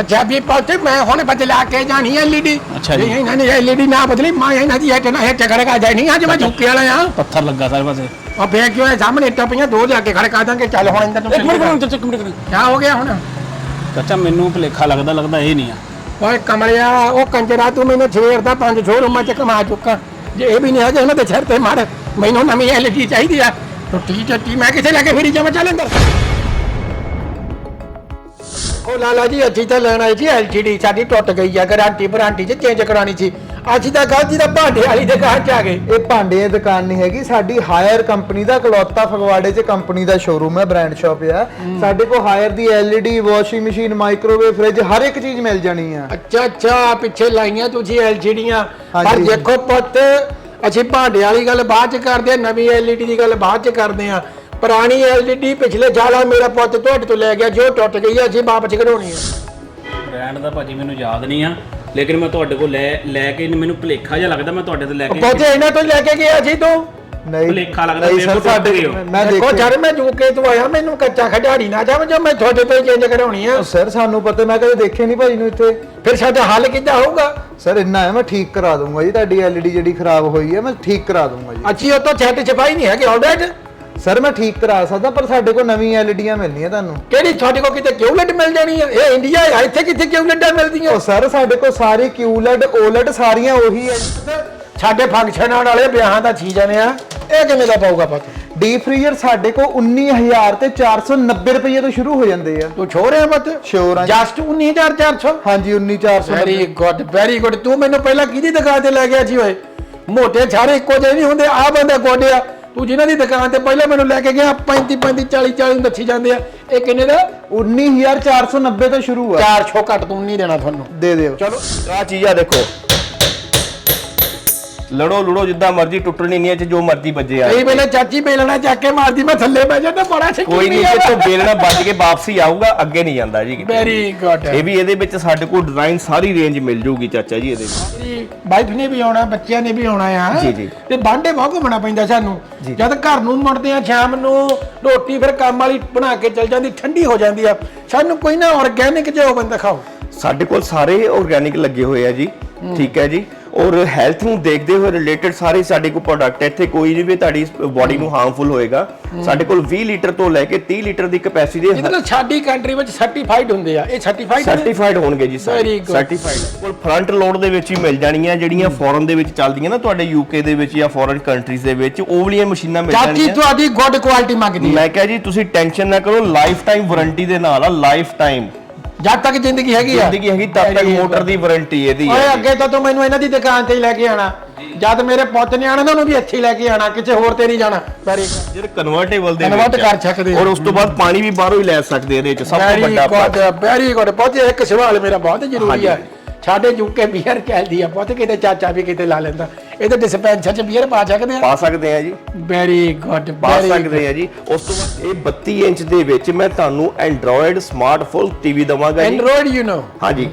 ਅੱਛਾ ਵੀ ਪੁੱਤ ਮੈਂ ਹੁਣ ਬਦਲਾ ਕੇ ਜਾਣੀ ਐਲਈਡੀ ਅੱਛਾ ਜੀ। ਇਹਨਾਂ ਨੇ ਐਲਈਡੀ ਨਾ ਬਦਲੀ ਮੈਂ ਇਹਨਾਂ ਦੀ ਹੈਟ ਨਾ ਹੈਟ ਖੜਕਾ ਜਾਣੀ ਅੱਜ ਮੈਂ ਝੁੱਕੇ ਵਾਲਾ ਆ। ਪੱਥਰ ਲੱਗਾ ਸਾਰੇ ਪਾਸੇ। ਉਹ ਫੇਰ ਕਿਉਂ ਹੈ ਸਾਹਮਣੇ ਟੱਪੀਆਂ ਦੋ ਲਿਆ ਕੇ ਖੜਕਾ ਦਾਂਗੇ ਚੱਲ ਹੁਣ ਇੰਦਰ ਨੂੰ ਇੱਕ ਮਿੰਟ ਇੱਕ ਮਿੰਟ ਇੱਕ ਮਿੰਟ ਕੀ ਹੋ ਗਿਆ ਹੁਣ? ਚਾਚਾ ਮੈਨੂੰ ਭੁਲੇਖਾ ਲੱਗਦਾ ਲੱਗਦਾ ਇਹ ਨਹੀਂ ਆ। ਓਏ ਕਮਲਿਆ ਉਹ ਕੰਜਰਾ ਤੂੰ ਮੈਨੂੰ ਸਵੇਰ ਦਾ ਪੰਜ ਸ਼ੋਰੂਮਾਂ ਚ ਕਮਾ ਚੁੱਕਾ। ਜੇ ਇਹ ਵੀ ਨਹੀਂ ਹੈਗੇ ਉਹਨਾਂ ਦੇ ਸਿਰ ਤੇ ਮਾਰ। ਮੈਨੂੰ ਨਵੀਂ ਐਲਈਡੀ ਚਾਹੀਦੀ ਆ। ਟੁੱਟੀ ਟੱਟੀ ਮੈਂ ਕਿੱਥੇ ਲੈ ਕੇ ਫਿਰੀ ਜਾਵਾਂ ਚੱਲ ਅੰਦਰ। ਉਹ ਲਾਲਾ ਜੀ ਅਸੀਂ ਤਾਂ ਲੈਣ ਆਏ ਸੀ ਐਲਸੀਡੀ ਸਾਡੀ ਟੁੱਟ ਗਈ ਆ ਗਾਰੰਟੀ ਵਾਰੰਟੀ ਚ ਚੇਂਜ ਕਰਾਣੀ ਸੀ। ਅਸੀਂ ਤਾਂ ਗਲਤੀ ਦਾ ਭਾਂਡੇ ਵਾਲੀ ਦੁਕਾਨ ਚ ਆ ਗਏ। ਇਹ ਭਾਂਡੇ ਦੀ ਦੁਕਾਨ ਨਹੀਂ ਹੈਗੀ ਸਾਡੀ ਹਾਇਰ ਕੰਪਨੀ ਦਾ ਕਲੌਤਾ ਫਗਵਾੜੇ 'ਚ ਕੰਪਨੀ ਦਾ ਸ਼ੋਰੂਮ ਹੈ ਬ੍ਰਾਂਡ ਸ਼ਾਪ ਹੈ। ਸਾਡੇ ਕੋਲ ਹਾਇਰ ਦੀ LED washing machine microwave fridge ਹਰ ਇੱਕ ਚੀਜ਼ ਮਿਲ ਜਾਣੀ ਆ। ਅੱਛਾ ਅੱਛਾ ਪਿੱਛੇ ਲਾਈਆਂ ਤੁਸੀਂ ਐਲਸੀਡੀਆਂ ਪਰ ਹਾਂਜੀ। ਦੇਖੋ ਪੁੱਤ ਅਸੀਂ ਭਾਂਡੇ ਵਾਲੀ ਗੱਲ ਬਾਅਦ ਚ ਕਰਦੇ ਆ ਨਵੀਂ ਐਲਈਡੀ ਦੀ ਗੱਲ ਬਾਅਦ ਚ ਕਰਦੇ ਆ। ਪੁਰਾਣੀ ਐਲਈਡੀ ਪਿਛਲੇ ਸਾਲਾ ਮੇਰਾ ਪੁੱਤ ਤੁਹਾਡੇ ਤੋਂ ਲੈ ਗਿਆ ਜੋ ਟੁੱਟ ਗਈ ਆ ਅਸੀਂ ਵਾਪਸ ਕਢਾਉਣੀ ਆ। ਬ੍ਰਾਂਡ ਦਾ ਭਾਜੀ ਮੈਨੂੰ ਯਾਦ ਨਹੀਂ ਆ ਲੇਕਿਨ ਮੈਂ ਤੁਹਾਡੇ ਕੋਲ ਲੈ ਲੈ ਕੇ ਮੈਨੂੰ ਭੁਲੇਖਾ ਜਿਹਾ ਲੱਗਦਾ ਮੈਂ ਤੁਹਾਡੇ ਤੋਂ ਲੈ ਕੇ ਪੁੱਤ ਇਹਨਾਂ ਤੋਂ ਹੀ ਲੈ ਕੇ ਗਿਆ ਸੀ ਤੂੰ? ਨਹੀਂ ਭੁਲੇਖਾ ਲੱਗਦਾ ਨਹੀਂ ਮੇਰੇ ਸਰ ਕੋਲ ਸਾਡੇ ਹੋ। ਮੈਂ ਦੇਖੋ ਦੇਖੋ। ਜਦ ਮੈਂ ਜੂਕੇ ਤੋਂ ਆਇਆ ਮੈਨੂੰ ਕੱਚਾ ਖਿਡਾਰੀ ਨਾ ਜਾਵਾਂ ਜੋ ਮੈਂ ਤੁਹਾਡੇ ਤੋਂ ਹੀ ਚੇਂਜ ਕਰਾਉਣੀ ਆ। ਸਰ ਸਾਨੂੰ ਪਤਾ ਮੈਂ ਕਦੇ ਦੇਖਿਆ ਨਹੀਂ ਭਾਈ ਨੂੰ ਇੱਥੇ। ਫਿਰ ਸਾਡਾ ਹੱਲ ਕਿੱਦਾਂ ਹੋਊਗਾ? ਸਰ ਇੰਨਾ ਹੈ ਮੈਂ ਠੀਕ ਕਰਾ ਦੂੰਗਾ ਜੀ ਤੁਹਾਡੀ LED ਜਿਹੜੀ ਖਰਾਬ ਹੋਈ ਹੈ ਮੈਂ ਠੀਕ ਕਰਾ ਦੂੰਗਾ ਜੀ। ਅੱਛੀ ਉਹ ਤੋਂ ਛੱਟ ਛਪਾਈ ਨਹੀਂ ਹੈਗੀ ਆਲਰਾਈਟ ਸਰ ਮੈਂ ਠੀਕ ਕਰਾ ਸਕਦਾ ਪਰ ਸਾਡੇ ਕੋਲ ਨਵੀਂ LEDਆਂ ਮਿਲਣੀਆਂ ਤੁਹਾਨੂੰ। ਕਿਹੜੀ? ਤੁਹਾਡੇ ਕੋਲ ਕਿਤੇ ਕਿਊਲਟ ਮਿਲ ਜਾਣੀ ਆ? ਇਹ ਇੰਡੀਆ ਆ ਇੱਥੇ ਕਿੱਥੇ ਕਿਊਲਟਾਂ ਮਿਲਦੀਆਂ? ਉਹ ਸਰ ਸਾਡੇ ਕੋਲ ਸਾਰੀ QLED OLED ਸਾਰੀਆਂ ਉਹੀ ਹੈ ਸਾਡੇ ਫੰਕਸ਼ਨਾਂ ਵਾਲੇ ਵਿਆਹਾਂ ਦਾ ਸੀਜ਼ਨ ਆ। ਇਹ ਕਿੰਨੇ ਦਾ ਪਾਊਗਾ ਪੁੱਤ? ਡੀਪ ਫ੍ਰੀਜ਼ਰ ਸਾਡੇ ਕੋਲ 19000 ਤੇ 490 ਰੁਪਏ ਤੋਂ ਸ਼ੁਰੂ ਹੋ ਜਾਂਦੇ ਆ। ਤੂੰ ਛੋ ਰਿਹਾ ਪੁੱਤ? Sure ਆ। ਜੀ। ਜਸਟ 19400 ਹਾਂਜੀ 19400 ਵੈਰੀ ਗੁੱਡ ਵੈਰੀ ਗੁੱਡ ਤੂੰ ਮੈਨੂੰ ਪਹਿਲਾਂ ਕਿਹਦੀ ਦੁਕਾਨ ਤੇ ਲੈ ਗਿਆ ਸੀ ਓਏ? ਮੋਟੇ ਸਾਰੇ ਇੱਕੋ ਜਿਹੇ ਨਹੀਂ ਹੁੰਦੇ ਆ ਬੰਦਾ ਗੋਡਿਆ। ਤੂੰ ਜਿਨ੍ਹਾਂ ਦੀ ਦੁਕਾਨ ਤੇ ਪਹਿਲਾਂ ਮੈਨੂੰ ਲੈ ਕੇ ਗਿਆ 35 35 40 40 ਨੂੰ ਦੱਸੀ ਜਾਂਦੇ ਆ। ਇਹ ਕਿੰਨੇ ਦਾ? 19490 ਤੋਂ ਸ਼ੁਰੂ ਆ। 400 ਘੱਟ ਤੂੰ ਨਹੀਂ ਦੇਣਾ ਤੁਹਾਨੂੰ। ਦੇ ਦਿਓ। ਚਲੋ ਆ ਚੀਜ਼ ਆ ਦੇਖੋ। ਲੜੋ ਲੜੋ ਜਿੱਦਾਂ ਮਰਜ਼ੀ ਟੁੱਟਣੀ ਨਹੀਂ ਇਹ ਚ ਜੋ ਮਰਜ਼ੀ ਵੱਜੇ ਆ। ਕਈ ਵੇਲੇ ਚਾਚੀ ਬੇਲਣਾ ਚੱਕ ਕੇ ਮਾਰਦੀ ਮੈਂ ਥੱਲੇ ਬਹਿ ਜਾਂਦਾ ਬੜਾ ਕੋਈ ਨਹੀਂ ਜੇ ਤੋਂ ਬੇਲਣਾ ਵੱਜ ਕੇ ਵਾਪਸੀ ਆਊਗਾ ਅੱਗੇ ਨਹੀਂ ਜਾਂਦਾ ਜੀ ਕਿਤੇ। ਵੈਰੀ ਗੁੱਡ ਇਹ ਵੀ ਇਹਦੇ ਵਿੱਚ ਸਾਡੇ ਕੋਲ ਡਿਜ਼ਾਈਨ ਸਾਰੀ ਰੇਂਜ ਮਿਲ ਜੂਗੀ ਚਾਚਾ ਜੀ ਇਹਦੇ ਵਿੱਚ। ਵਾਈਫ ਨੇ ਵੀ ਆਉਣਾ ਬੱਚਿਆਂ ਨੇ ਵੀ ਆਉਣਾ ਆ। ਜੀ, ਜੀ। ਤੇ ਬਾਂਡੇ ਬਹੁਤ ਘੁੰਮਣਾ ਪੈਂਦਾ ਸਾਨੂੰ। ਜਦ ਘਰ ਨੂੰ ਮੁੜਦੇ ਆ ਸ਼ਾਮ ਨੂੰ ਰੋਟੀ ਫਿਰ ਕੰਮ ਵਾਲੀ ਬਣਾ ਕੇ ਚਲ ਜਾਂਦੀ ਠੰਡੀ ਹੋ ਜਾਂਦੀ ਆ। ਸਾਨੂੰ ਕੋਈ ਨਾ ਆਰਗੈਨਿਕ ਜਿਹਾ ਉਹ ਬੰਦਾ ਖਾਓ। ਸਾਡੇ ਕੋਲ ਸਾਰੇ ਆਰਗੈਨਿਕ ਲੱਗੇ ਹੋਏ ਆ ਜੀ। ਠੀਕ ਹੈ ਜੀ। ਔਰ ਹੈਲਥ ਨੂੰ ਦੇਖਦੇ ਹੋਏ ਰਿਲੇਟਡ ਸਾਰੇ ਸਾਡੇ ਕੋਲ ਪ੍ਰੋਡਕਟ ਹੈ। ਇੱਥੇ ਕੋਈ ਵੀ ਤੁਹਾਡੀ ਬਾਡੀ ਨੂੰ ਹਾਰਮਫੁਲ ਹੋਏਗਾ। ਸਾਡੇ ਕੋਲ 20 ਲੀਟਰ ਤੋਂ ਲੈ ਕੇ 30 ਲੀਟਰ ਦੀ ਕਪੈਸਿਟੀ ਦੇ ਇਹਦੇ ਸਾਡੀ ਕੰਟਰੀ ਵਿੱਚ ਸਰਟੀਫਾਈਡ ਹੁੰਦੇ ਆ। ਇਹ ਸਰਟੀਫਾਈਡ ਸਰਟੀਫਾਈਡ ਹੋਣਗੇ ਜੀ ਸਾਰੇ. ਸਰਟੀਫਾਈਡ ਕੋਲ ਫਰੰਟ ਲੋਡ ਦੇ ਵਿੱਚ ਹੀ ਮਿਲ ਜਾਣੀਆਂ ਜਿਹੜੀਆਂ ਫੋਰਨ ਦੇ ਵਿੱਚ ਚੱਲਦੀਆਂ ਨਾ ਤੁਹਾਡੇ ਯੂਕੇ ਦੇ ਵਿੱਚ ਜਾਂ ਫੋਰਨ ਕੰਟਰੀਜ਼ ਦੇ ਵਿੱਚ ਉਹ ਵਾਲੀਆਂ ਮਸ਼ੀਨਾਂ ਮਿਲ ਚਾਚੀ ਜਾਣਗੀਆਂ ਤੁਹਾਡੀ ਗੁੱਡ ਕੁਆਲਿਟੀ ਮੰਗਦੀ ਹੈ। ਮੈਂ ਕਿਹਾ ਜੀ ਤੁਸੀਂ ਟੈਨਸ਼ਨ ਨਾ ਕਰੋ ਲਾਈਫ ਟਾਈਮ ਵਾਰੰਟੀ ਦੇ ਨਾਲ ਆ ਲਾਈਫ ਟਾਈਮ ਜਦ ਤੱਕ ਜ਼ਿੰਦਗੀ ਹੈਗੀ ਆ। ਜ਼ਿੰਦਗੀ ਹੈਗੀ ਤਦ ਤੱਕ. ਮੋਟਰ ਦੀ ਵਾਰੰਟੀ ਇਹਦੀ ਓਏ ਹੈ ਅੱਗੇ ਤਾਂ ਤੂੰ ਮੈਨੂੰ ਇਹਨਾਂ ਦੀ ਦੁਕਾਨ ਤੇ ਹੀ ਲੈ ਕੇ ਆਣਾ ਜਦ ਮੇਰੇ ਪੁੱਤ ਨੇ ਆਣਾ ਨਾ ਉਹਨੂੰ ਵੀ ਇੱਥੇ ਹੀ ਲੈ ਕੇ ਆਣਾ ਕਿਸੇ ਹੋਰ ਤੇ ਨਹੀਂ ਜਾਣਾ। ਵੈਰੀ ਜਿਹੜਾ ਕਨਵਰਟੇਬਲ ਦੇ ਵਿੱਚ ਕਰ ਸਕਦੇ। ਔਰ ਉਸ ਤੋਂ ਬਾਅਦ ਪਾਣੀ ਵੀ ਬਾਹਰੋਂ ਹੀ ਲੈ ਸਕਦੇ ਇਹਦੇ ਵਿੱਚ ਸਭ ਤੋਂ ਵੱਡਾ ਗੁੱਡ ਵੈਰੀ ਗੁੱਡ ਬਹੁਤ ਇੱਕ ਸਵਾਲ ਮੇਰਾ ਬਹੁਤ ਜ਼ਰੂਰੀ। ਹੈ ਸਾਡੇ ਯੂਕੇ ਬੀਅਰ ਚੱਲਦੀ ਆ ਬਹੁਤ ਕਿਤੇ ਚਾਚਾ ਵੀ ਕਿਤੇ ਲਾ ਲੈਂਦਾ। ਇਹਦੇ ਡਿਸਪੈਂਸਰ ਚ ਬੀਅਰ ਪਾ ਸਕਦੇ ਆ? ਪਾ ਸਕਦੇ ਆ ਜੀ। ਵੈਰੀ ਗੁੱਡ ਪਾ ਸਕਦੇ ਆ ਜੀ। ਉਸ ਤੋਂ ਬਾਅਦ ਇਹ 32 ਇੰਚ ਦੇ ਵਿੱਚ ਮੈਂ ਤੁਹਾਨੂੰ ਐਂਡਰੋਇਡ ਸਮਾਰਟਫੋਨ ਟੀਵੀ ਦਵਾਂਗਾ ਜੀ। ਐਂਡਰੋਇਡ ਯੂ نو ਹਾਂਜੀ।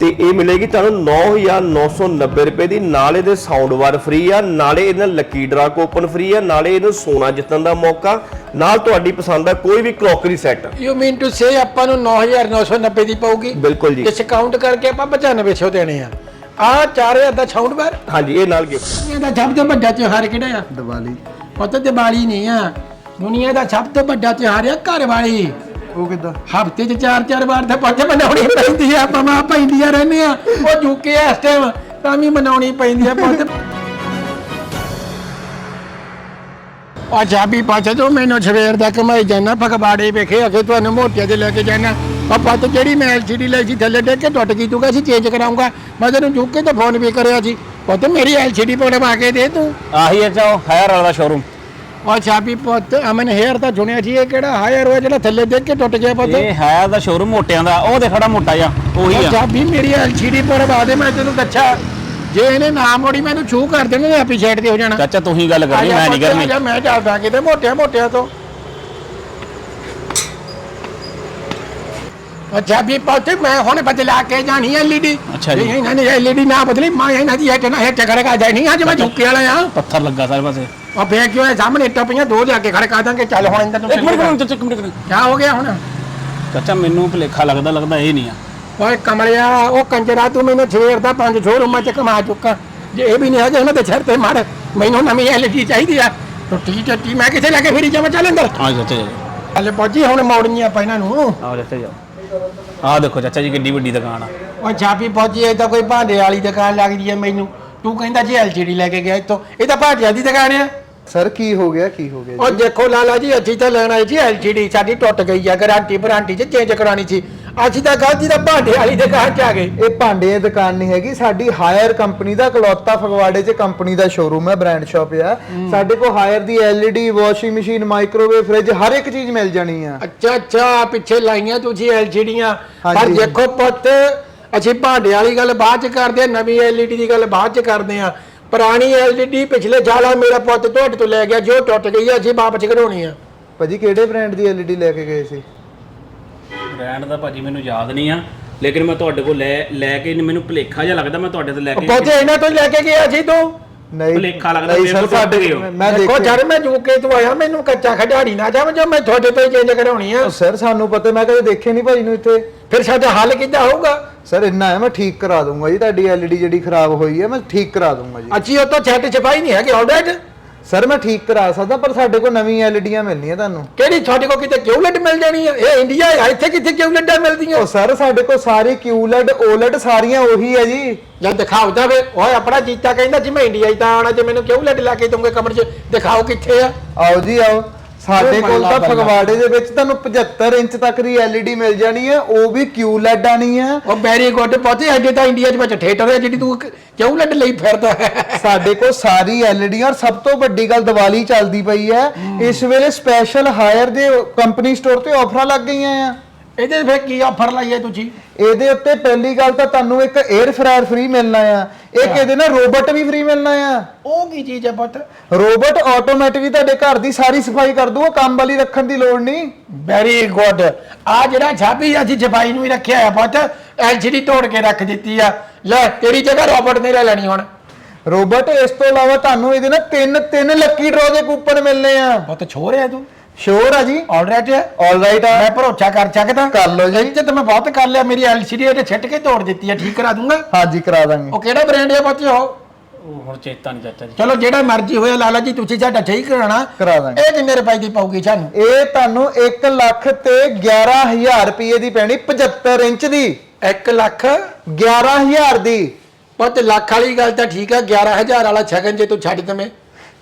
ਤੇ ਇਹ ਮਿਲੇਗੀ ਤੁਹਾਨੂੰ 9990 ਰੁਪਏ ਦੀ। ਨਾਲੇ ਦੇ ਸਾਊਂਡ ਬਾਰ ਫ੍ਰੀ ਆ ਨਾਲੇ ਇਹਨਾਂ ਲੱਕੀ ਡਰਾ ਕੋਪਨ ਫ੍ਰੀ ਆ ਨਾਲੇ ਇਹਨੂੰ ਸੋਨਾ ਜਿੱਤਣ ਦਾ ਮੌਕਾ। ਨਾਲ ਤੁਹਾਡੀ ਪਸੰਦ ਦਾ ਕੋਈ ਵੀ crockery set you mean to say ਆਪਾਂ ਨੂੰ 9990 ਦੀ ਪਊਗੀ? ਬਿਲਕੁਲ ਜੀ। ਡਿਸਕਾਊਂਟ ਕਰਕੇ ਆਪਾਂ 9500 ਦੇਣੇ ਆ। ਆ 4000 ਦਾ ਸਾਊਂਡ ਬਾਰ ਹਾਂਜੀ ਇਹ ਨਾਲ ਗਿਫਟ। ਇਹਦਾ ਸਭ ਤੋਂ ਵੱਡਾ ਤਿਉਹਾਰ ਕਿਹੜਾ ਆ? ਦੀਵਾਲੀ। ਉਹ ਤਾਂ ਦੀਵਾਲੀ ਨਹੀਂ ਆ। ਦੁਨੀਆ ਦਾ ਸਭ ਤੋਂ ਵੱਡਾ ਤਿਉਹਾਰ ਆ ਘਰ ਵਾਲੀ ਉਹ ਕਿੱਦਾਂ? ਹਫ਼ਤੇ 'ਚ ਚਾਰ ਚਾਰ ਵਾਰ ਤਾਂ ਪੱਜ ਮਨਾਉਣੀ ਪੈਂਦੀ ਆ ਪਮਾ ਪੈਂਦੀਆਂ ਰਹਿੰਦੇ ਆ। ਉਹ ਜੁਕੇ ਇਸ ਟਾਈਮ ਤਾਂ ਵੀ ਮਨਾਉਣੀ ਪੈਂਦੀ ਆ ਪੁੱਤ ਆ ਜਾਬੀ ਪਾਛਾ ਜੋ ਮੈਨੂੰ ਸਵੇਰ ਦਾ ਕਮਾਈ ਜਾਣਾ ਫਕਬਾੜੇ ਵੇਖੇ ਅਗੇ ਤੁਹਾਨੂੰ ਮੋਟਿਆਂ ਦੇ ਲੈ ਕੇ ਜਾਣਾ ਆ ਪੱਤ ਜਿਹੜੀ ਮੈਂ ਐਲਸੀਡੀ ਲਈ ਸੀ ਥੱਲੇ ਡੇਕ ਕੇ ਟੁੱਟ ਗਈ ਤੂੰ ਕਹਿੰਦਾ ਸੀ ਚੇਂਜ ਕਰਾਉਂਗਾ। ਮੈਂ ਤੈਨੂੰ ਜੁਕੇ ਤੇ ਫੋਨ ਵੀ ਕਰਿਆ ਸੀ। ਪੁੱਤ ਮੇਰੀ ਐਲਸੀਡੀ ਪਵਾ ਕੇ ਦੇ ਤੂੰ। ਆਹੀ ਹੈ ਚਾਓ ਹਾਇਰ ਵਾਲਾ ਦਾ ਸ਼ੋਰੂਮ ਉਹ ਚਾਬੀ ਪੁੱਤ ਅਮਨ ਹੇਅਰ ਤਾਂ ਸੁਣਿਆ ਸੀ ਇਹ ਕਿਹੜਾ ਹਾਇਰ ਹੋਇਆ ਜਿਹੜਾ ਥੱਲੇ ਦੇਖ ਕੇ ਟੁੱਟ ਗਿਆ ਪੁੱਤ? ਇਹ ਹੈ ਦਾ ਸ਼ੋਰੂਮ ਮੋਟਿਆਂ ਦਾ ਉਹ ਦੇ ਖੜਾ ਮੋਟਾ ਜਿਹਾ ਉਹੀ ਆ। ਚਾਬੀ ਮੇਰੀ ਐਲਸੀਡੀ ਪਰ ਬਾਦੇ ਮੈਂ ਤੈਨੂੰ ਦੱਸਿਆ ਜੇ ਇਹਨੇ ਨਾ ਮੋੜੀ ਮੈਨੂੰ ਛੂ ਕਰ ਦੇਣਾ ਤਾਂ ਆਪੀ ਸਾਈਡ ਤੇ ਹੋ ਜਾਣਾ। ਚਾਚਾ ਤੂੰ ਹੀ ਗੱਲ ਕਰਨੀ ਮੈਂ ਨਹੀਂ ਕਰਨੀ। ਮੈਂ ਚੱਲਦਾ ਕਿਤੇ ਮੋਟਿਆਂ ਮੋਟਿਆਂ ਤੋਂ। ਅੱਛਾ ਵੀ ਪੁੱਤ ਮੈਂ ਹੁਣ ਬਦਲਾ ਕੇ ਜਾਣੀ ਐਲਈਡੀ ਅੱਛਾ ਜੀ। ਇਹਨਾਂ ਨੇ ਐਲਈਡੀ ਨਾ ਬਦਲੀ ਮੈਂ ਇਹਨਾਂ ਦੀ ਹੈਟ ਨਾ ਹੈਟ ਖੜਕਾ ਜਾਣੀ ਅੱਜ ਮੈਂ ਝੁੱਕੇ ਵਾਲਾ ਆ। ਪੱਥਰ ਲੱਗਾ ਸਾਰੇ ਪਾਸੇ। ਉਹ ਫੇਰ ਕਿਉਂ ਹੈ ਸਾਹਮਣੇ ਟੱਪੀਆਂ ਦੋ ਲਿਆ ਕੇ ਖੜਕਾ ਦਾਂਗੇ ਚੱਲ ਹੁਣ ਇੰਦਰ ਨੂੰ ਇੱਕ ਮਿੰਟ ਮਿੰਟ ਚਾਚਾ ਇੱਕ ਮਿੰਟ। ਕੀ ਹੋ ਗਿਆ ਹੁਣ? ਚਾਚਾ ਮੈਨੂੰ ਭੁਲੇਖਾ ਲੱਗਦਾ ਲੱਗਦਾ ਇਹ ਨਹੀਂ ਆ। ਓਏ ਕਮਲਿਆ ਉਹ ਕੰਜਰਾ ਤੂੰ ਮੈਨੂੰ ਸਵੇਰ ਦਾ ਪੰਜ ਸ਼ੋਰੂਮਾਂ ਚ ਕਮਾ ਚੁੱਕਾ। ਜੇ ਇਹ ਵੀ ਨਹੀਂ ਹੈਗੇ ਉਹਨਾਂ ਦੇ ਸਿਰ ਤੇ ਮੜ। ਮੈਨੂੰ ਨਵੀਂ ਐਲਜੀ ਚਾਹੀਦੀ ਆ। ਟੁੱਟੀ ਟੱਟੀ ਮੈਂ ਕਿੱਥੇ ਲੈ ਕੇ ਫਿਰੀ ਜਾਵਾਂ? ਚੱਲ ਅੰਦਰ। ਆ ਚਾਚਾ ਜੀ ਹਲੇ ਪਹੁੰਚੀ ਹੁਣ ਮੋੜਨੀ ਆਪਾਂ ਇਹਨਾਂ ਨੂੰ। ਆਓ ਚਾਚਾ ਜੀ ਆ ਦੇਖੋ ਚਾਚਾ ਜੀ ਕਿੰਨੀ ਵੱਡੀ ਦੁਕਾਨ ਆ। ਉਹ ਛਾਪੀ ਪਹੁੰਚੀ ਇਹ ਤਾਂ ਕੋਈ ਭਾਂਡੇ ਵਾਲੀ ਦੁਕਾਨ ਲੱਗਦੀ ਹੈ ਮੈਨੂੰ। ਤੂੰ ਕਹਿੰਦਾ ਜੀ ਐਲਜੀਡੀ ਲੈ ਕੇ ਗਿਆ ਇੱਥੋਂ। ਇਹ ਤਾਂ ਭਾਂਡਿਆਂ ਦੀ ਦੁਕਾਨ ਆ। ਸਰ ਕੀ ਹੋ ਗਿਆ ਕੀ ਹੋ ਗਿਆ ਉਹ ਦੇਖੋ ਲਾਲਾ ਜੀ ਅਸੀਂ ਤਾਂ ਲੈਣ ਆਏ ਜੀ ਐਲਜੀਡੀ ਸਾਡੀ ਟੁੱਟ ਗਈ ਆ ਗਾਰੰਟੀ ਵਾਰੰਟੀ ਚ ਚੇਂਜ ਕਰਾਣੀ ਸੀ। ਅਸੀਂ ਤਾਂ ਗਾਂਧੀ ਦਾ ਭਾਂਡੇ ਵਾਲੀ ਦੁਕਾਨ ਚ ਆ ਗਏ। ਇਹ ਭਾਂਡੇ ਦੀ ਦੁਕਾਨ ਨਹੀਂ ਹੈਗੀ ਸਾਡੀ ਹਾਇਰ ਕੰਪਨੀ ਦਾ ਕਲੌਤਾ ਫਗਵਾੜੇ 'ਚ ਕੰਪਨੀ ਦਾ ਸ਼ੋਰੂਮ ਹੈ ਬ੍ਰਾਂਡ ਸ਼ਾਪ ਹੈ। ਸਾਡੇ ਕੋਲ ਹਾਇਰ ਦੀ LED washing machine microwave fridge ਹਰ ਇੱਕ ਚੀਜ਼ ਮਿਲ ਜਾਣੀ ਆ। ਅੱਛਾ ਅੱਛਾ ਪਿੱਛੇ ਲਾਈਆਂ ਤੁਸੀਂ ਐਲਜੀਡੀਆਂ ਪਰ ਹਾਂਜੀ। ਦੇਖੋ ਪੁੱਤ ਅਸੀਂ ਭਾਂਡੇ ਵਾਲੀ ਗੱਲ ਬਾਅਦ ਚ ਕਰਦੇ ਆ ਨਵੀਂ ਐਲਈਡੀ ਦੀ ਗੱਲ ਬਾਅਦ ਚ ਕਰਦੇ ਆ। ਪੁਰਾਣੀ ਐਲਈਡੀ ਪਿਛਲੇ ਸਾਲਾ ਮੇਰਾ ਪੁੱਤ ਤੁਹਾਡੇ ਤੋਂ ਲੈ ਗਿਆ ਜੋ ਟੁੱਟ ਗਈ ਆ ਅਸੀਂ ਵਾਪਸ ਕਢਾਉਣੀ ਆ। ਭਾਜੀ ਕਿਹੜੇ ਬ੍ਰਾਂਡ ਦੀ ਐਲਈਡੀ ਲੈ ਕੇ ਗਏ ਸੀ? ਬ੍ਰਾਂਡ ਦਾ ਭਾਜੀ ਮੈਨੂੰ ਯਾਦ ਨਹੀਂ ਆ ਲੇਕਿਨ ਮੈਂ ਤੁਹਾਡੇ ਕੋਲ ਲੈ ਲੈ ਕੇ ਮੈਨੂੰ ਭੁਲੇਖਾ ਜਿਹਾ ਲੱਗਦਾ ਮੈਂ ਤੁਹਾਡੇ ਤੋਂ ਲੈ ਕੇ ਪੁੱਤ ਇਹਨਾਂ ਤੋਂ ਹੀ ਲੈ ਕੇ ਗਿਆ ਸੀ ਤੂੰ? ਨਹੀਂ ਭੁਲੇਖਾ ਲੱਗਦਾ ਮੇਰੇ ਸਰ ਕੋਲ ਸਾਡੇ ਗਏ ਹੋ। ਮੈਂ ਦੇਖੋ ਜਦ ਮੈਂ ਯੂਕੇ ਤੋਂ ਆਇਆ ਮੈਨੂੰ ਕੱਚਾ ਖਿਡਾਰੀ ਨਾ ਜਾਵਾਂ ਜੋ ਮੈਂ ਤੁਹਾਡੇ ਤੋਂ ਹੀ ਚੇਂਜ ਕਰਾਉਣੀ ਆ। ਸਰ ਸਾਨੂੰ ਪਤਾ ਮੈਂ ਕਦੇ ਦੇਖੇ ਨਹੀਂ ਭਾਜੀ ਨੂੰ ਇੱਥੇ। ਫਿਰ ਸਾਡਾ ਹੱਲ ਕਿੱਦਾਂ ਹੋਊਗਾ? ਸਰ ਇੰਨਾ ਹੈ ਮੈਂ ਠੀਕ ਕਰਾ ਦੂੰਗਾ ਜੀ ਤੁਹਾਡੀ ਐਲਈਡੀ ਜਿਹੜੀ ਖਰਾਬ ਹੋਈ ਹੈ ਮੈਂ ਠੀਕ ਕਰਾ ਦੂੰਗਾ ਜੀ। ਅਸੀਂ ਉਹ ਤੋਂ ਛੱਟ ਛਪਾਈ ਨਹੀਂ ਹੈਗੇ ਆਲਰਾਈਟ ਸਰ ਮੈਂ ਠੀਕ ਕਰਾ ਸਕਦਾ ਪਰ ਸਾਡੇ ਕੋਲ ਨਵੀਂ ਐਲਈਡੀਆਂ ਮਿਲਣੀਆਂ ਤੁਹਾਨੂੰ। ਕਿਹੜੀ? ਤੁਹਾਡੇ ਕੋਲ ਕਿਤੇ ਕਿਊਲਟ ਮਿਲ ਜਾਣੀ ਆ? ਇਹ ਇੰਡੀਆ ਆ ਇੱਥੇ ਕਿੱਥੇ ਕਿਊਲਟਾਂ ਮਿਲਦੀਆਂ? ਉਹ ਸਰ ਸਾਡੇ ਕੋਲ ਸਾਰੇ QLED OLED ਸਾਰੀਆਂ ਉਹੀ ਹੈ ਜੀ। ਜਦ ਦਿਖਾਓ ਤਾਂ ਵੇ ਓਏ ਆਪਣਾ ਜੀਤਾ ਕਹਿੰਦਾ ਜੀ ਮੈਂ ਇੰਡੀਆ ਹੀ ਤਾਂ ਆਣਾ ਜੇ ਮੈਨੂੰ ਕਿਊਲਟ ਲਾ ਕੇ ਦੂੰਗੇ ਕਮਰ 'ਚ? ਦਿਖਾਓ ਕਿੱਥੇ ਆ। ਆਓ ਜੀ ਆਓ। ਸਾਡੇ ਕੋਲ ਤਾਂ। ਫਗਵਾੜੇ ਦੇ ਵਿੱਚ ਤੁਹਾਨੂੰ 75 ਇੰਚ ਤੱਕ ਦੀ LED ਮਿਲ ਜਾਣੀ ਹੈ ਉਹ ਵੀ QLED ਆਣੀ ਹੈ। ਉਹ ਵੈਰੀ ਗੁੱਡ ਪਹੁੰਚੇ ਅੱਡੇ ਤਾਂ ਇੰਡੀਆ 'ਚ ਵਿੱਚ ਥੀਏਟਰ ਹੈ ਜਿਹੜੀ ਤੂੰ ਕਿਊਲਟ ਲਈ ਫਿਰਦਾ ਸਾਡੇ ਕੋਲ ਸਾਰੀ LED ਔਰ ਸਭ ਤੋਂ ਵੱਡੀ ਗੱਲ ਦੀਵਾਲੀ ਚੱਲਦੀ ਪਈ ਹੈ। ਇਸ ਵੇਲੇ ਸਪੈਸ਼ਲ ਹਾਇਰ ਦੇ ਕੰਪਨੀ ਸਟੋਰ ਤੇ ਆਫਰਾਂ ਲੱਗ ਗਈਆਂ ਆ। ਇਹਦੇ ਫੇਰ ਕੀ ਆਫਰ ਲਾਈਏ ਤੁਸੀਂ? ਇਹਦੇ ਉੱਤੇ ਪਹਿਲੀ ਗੱਲ ਤਾਂ ਤੁਹਾਨੂੰ ਇੱਕ 에ਅਰ ਫਰਾਇਰ ਫ੍ਰੀ ਮਿਲਣਾ ਆ। ਇੱਕ ਇਹਦੇ ਨਾਲ ਰੋਬੋਟ ਵੀ ਫ੍ਰੀ ਮਿਲਣਾ ਆ। ਉਹ ਕੀ ਚੀਜ਼ ਹੈ ਪੁੱਤ? ਰੋਬੋਟ ਆਟੋਮੈਟਿਕਲੀ ਤੁਹਾਡੇ ਘਰ ਦੀ ਸਾਰੀ ਸਫ਼ਾਈ ਕਰ ਦੂਗਾ ਕੰਮ ਵਾਲੀ ਰੱਖਣ ਦੀ ਲੋੜ ਨਹੀਂ। ਵੈਰੀ ਗੁੱਡ ਆ ਜਿਹੜਾ ਛਾਪੀ ਅਸੀਂ ਛਪਾਈ ਨੂੰ ਹੀ ਰੱਖਿਆ ਆ ਪੁੱਤ। ਐਲਸੀਡੀ ਤੋੜ ਕੇ ਰੱਖ ਦਿੱਤੀ ਆ। ਲੈ ਤੇਰੀ ਜਗ੍ਹਾ ਰੋਬੋਟ ਨੇ ਲੈ ਲੈਣੀ ਹੁਣ। ਰੋਬੋਟ ਇਸ ਤੋਂ ਇਲਾਵਾ ਤੁਹਾਨੂੰ ਇਹਦੇ ਨਾਲ ਤਿੰਨ ਤਿੰਨ ਲੱਕੀ ਡਰਾ ਦੇ ਕੂਪਨ ਮਿਲਨੇ ਆ। ਪੁੱਤ ਛੋਰ ਆ ਤੂੰ? ਸ਼ੋਰ ਆ ਜੀ। ਆਲਰਾਈਟ ਹੈ। ਆਲ ਰਾਈਟ ਆ। ਮੈਂ ਭਰੋਸਾ ਕਰ ਸਕਦਾ। ਕਰ ਲਓ ਜੀ। ਇੱਜ਼ਤ ਮੈਂ ਬਹੁਤ ਕਰ ਲਿਆ। ਮੇਰੀ ਐਲਸੀਡੀ ਇਹਦੇ ਛੱਟ ਕੇ ਤੋੜ ਦਿੱਤੀ ਆ ਠੀਕ ਕਰਾ ਦੂੰਗਾ। ਹਾਂਜੀ ਕਰਾ ਦਾਂਗੇ। ਉਹ ਕਿਹੜਾ ਬ੍ਰਾਂਡ ਹੈ ਬੱਚੇ ਉਹ? ਉਹ ਹੁਣ ਚੇਤਾ ਨਹੀਂ ਚਾਚਾ ਜੀ। ਚਲੋ ਜਿਹੜਾ ਮਰਜ਼ੀ ਹੋਇਆ ਲਾਲਾ ਜੀ ਤੁਸੀਂ ਸਾਡਾ ਠੀਕ ਕਰਾਣਾ ਕਰਾ ਦਾਂਗੇ। ਇਹ ਕਿੰਨੇ ਰੁਪਏ ਦੀ ਪਾਉਗੀ ਸਾਨੂੰ? ਇਹ ਤੁਹਾਨੂੰ 1 ਲੱਖ ਤੇ 11000 ਰੁਪਏ ਦੀ ਪੈਣੀ 75 ਇੰਚ ਦੀ। 1 ਲੱਖ? 11000 ਦੀ। ਪੁੱਤ ਲੱਖ ਵਾਲੀ ਗੱਲ ਤਾਂ ਠੀਕ ਆ। 11000 ਵਾਲਾ ਛਗਨ ਜੇ ਤੂੰ ਛੱਡ ਦਵੇਂ।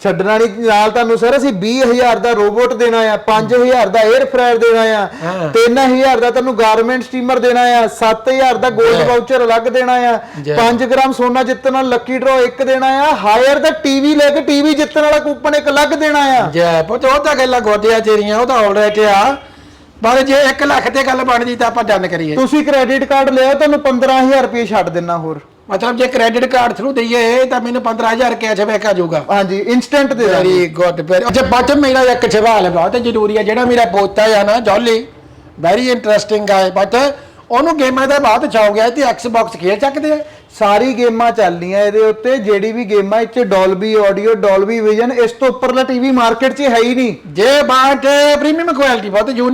ਛੱਡਣਾ ਨਹੀਂ ਨਾਲ ਤੁਹਾਨੂੰ ਸਰ ਅਸੀਂ 20000 ਦਾ ਰੋਬੋਟ ਦੇਣਾ ਆ 5000 ਦਾ 에ਅਰ ਫਰਾਇਰ ਦੇਣਾ ਆ ਹਾਂ। 3000 ਦਾ ਤੁਹਾਨੂੰ ਗਾਰਮੈਂਟ ਸਟੀਮਰ ਦੇਣਾ ਆ 7000 ਦਾ 골ਡ ਜੈ। ਵਾਊਚਰ ਅਲੱਗ ਦੇਣਾ ਆ ਜੈ। 5 ਗ੍ਰਾਮ ਸੋਨਾ ਜਿੱਤਣ ਵਾਲਾ ਲੱਕੀ ਡਰਾ ਇੱਕ ਦੇਣਾ ਆ ਹਾਇਰ ਦਾ ਟੀਵੀ ਲੈ ਕੇ ਟੀਵੀ ਜਿੱਤਣ ਵਾਲਾ ਕੂਪਨ ਇੱਕ ਅਲੱਗ ਦੇਣਾ ਆ ਜੈ ਪੁੱਤ ਉਹ ਤਾਂ ਗੱਲਾਂ ਗੋਡਿਆ ਤੇਰੀਆਂ ਉਹ ਤਾਂ ਆਲਰਾਈਟ ਆ ਪਰ ਜੇ 1 ਲੱਖ ਤੇ ਗੱਲ ਬਣਦੀ ਤਾਂ ਆਪਾਂ ਡਨ ਕਰੀਏ ਤੁਸੀਂ ਕ੍ਰੈਡਿਟ ਕਾਰਡ ਲਿਆ ਤੁਹਾਨੂੰ 15000 ਰੁਪਏ ਛੱਡ ਦੇਣਾ ਹੋਰ ਮਤਲਬ ਜੇ ਕ੍ਰੈਡਿਟ ਕਾਰਡ ਥਰੂ ਦਈਏ ਤਾਂ ਮੈਨੂੰ 15000 ਕੈਸ਼ ਬੈਕ ਆ ਜਾਊਗਾ। ਹਾਂਜੀ ਇਨਸਟੈਂਟ ਦੇ ਦਾਂਗੇ। ਵੈਰੀ ਗੁੱਡ ਵੈਰੀ ਅੱਛਾ ਮੇਰਾ ਇੱਕ ਸਵਾਲ ਬਹੁਤ ਜ਼ਰੂਰੀ ਹੈ ਜਿਹੜਾ ਮੇਰਾ ਪੋਤਾ ਹੈ ਨਾ ਜੌਲੀ ਵੈਰੀ ਇੰਟਰਸਟਿੰਗ ਹੈ ਬਟ ਉਹਨੂੰ ਗੇਮਾਂ ਦਾ ਬਹੁਤ ਸ਼ੌਕ ਹੈ ਤੇ ਐਕਸਬਾਕਸ ਖੇਡ ਸਕਦੇ ਆ? ਸਾਰੀ ਗੇਮਾਂ ਚੱਲਦੀਆਂ ਇਹਦੇ ਉੱਤੇ ਜਿਹੜੀ ਵੀ ਗੇਮਾਂ ਇੱਥੇ ਡੋਲਬੀ ਆਡੀਓ ਡੋਲਬੀ ਵਿਜ਼ਨ ਇਸ ਤੋਂ ਉੱਪਰਲਾ ਟੀਵੀ ਮਾਰਕੀਟ 'ਚ ਹੈ ਹੀ ਨਹੀਂ। ਜੇ ਬਾਟ ਪ੍ਰੀਮੀਅਮ ਕੁਆਲਿਟੀ ਬਹੁਤ you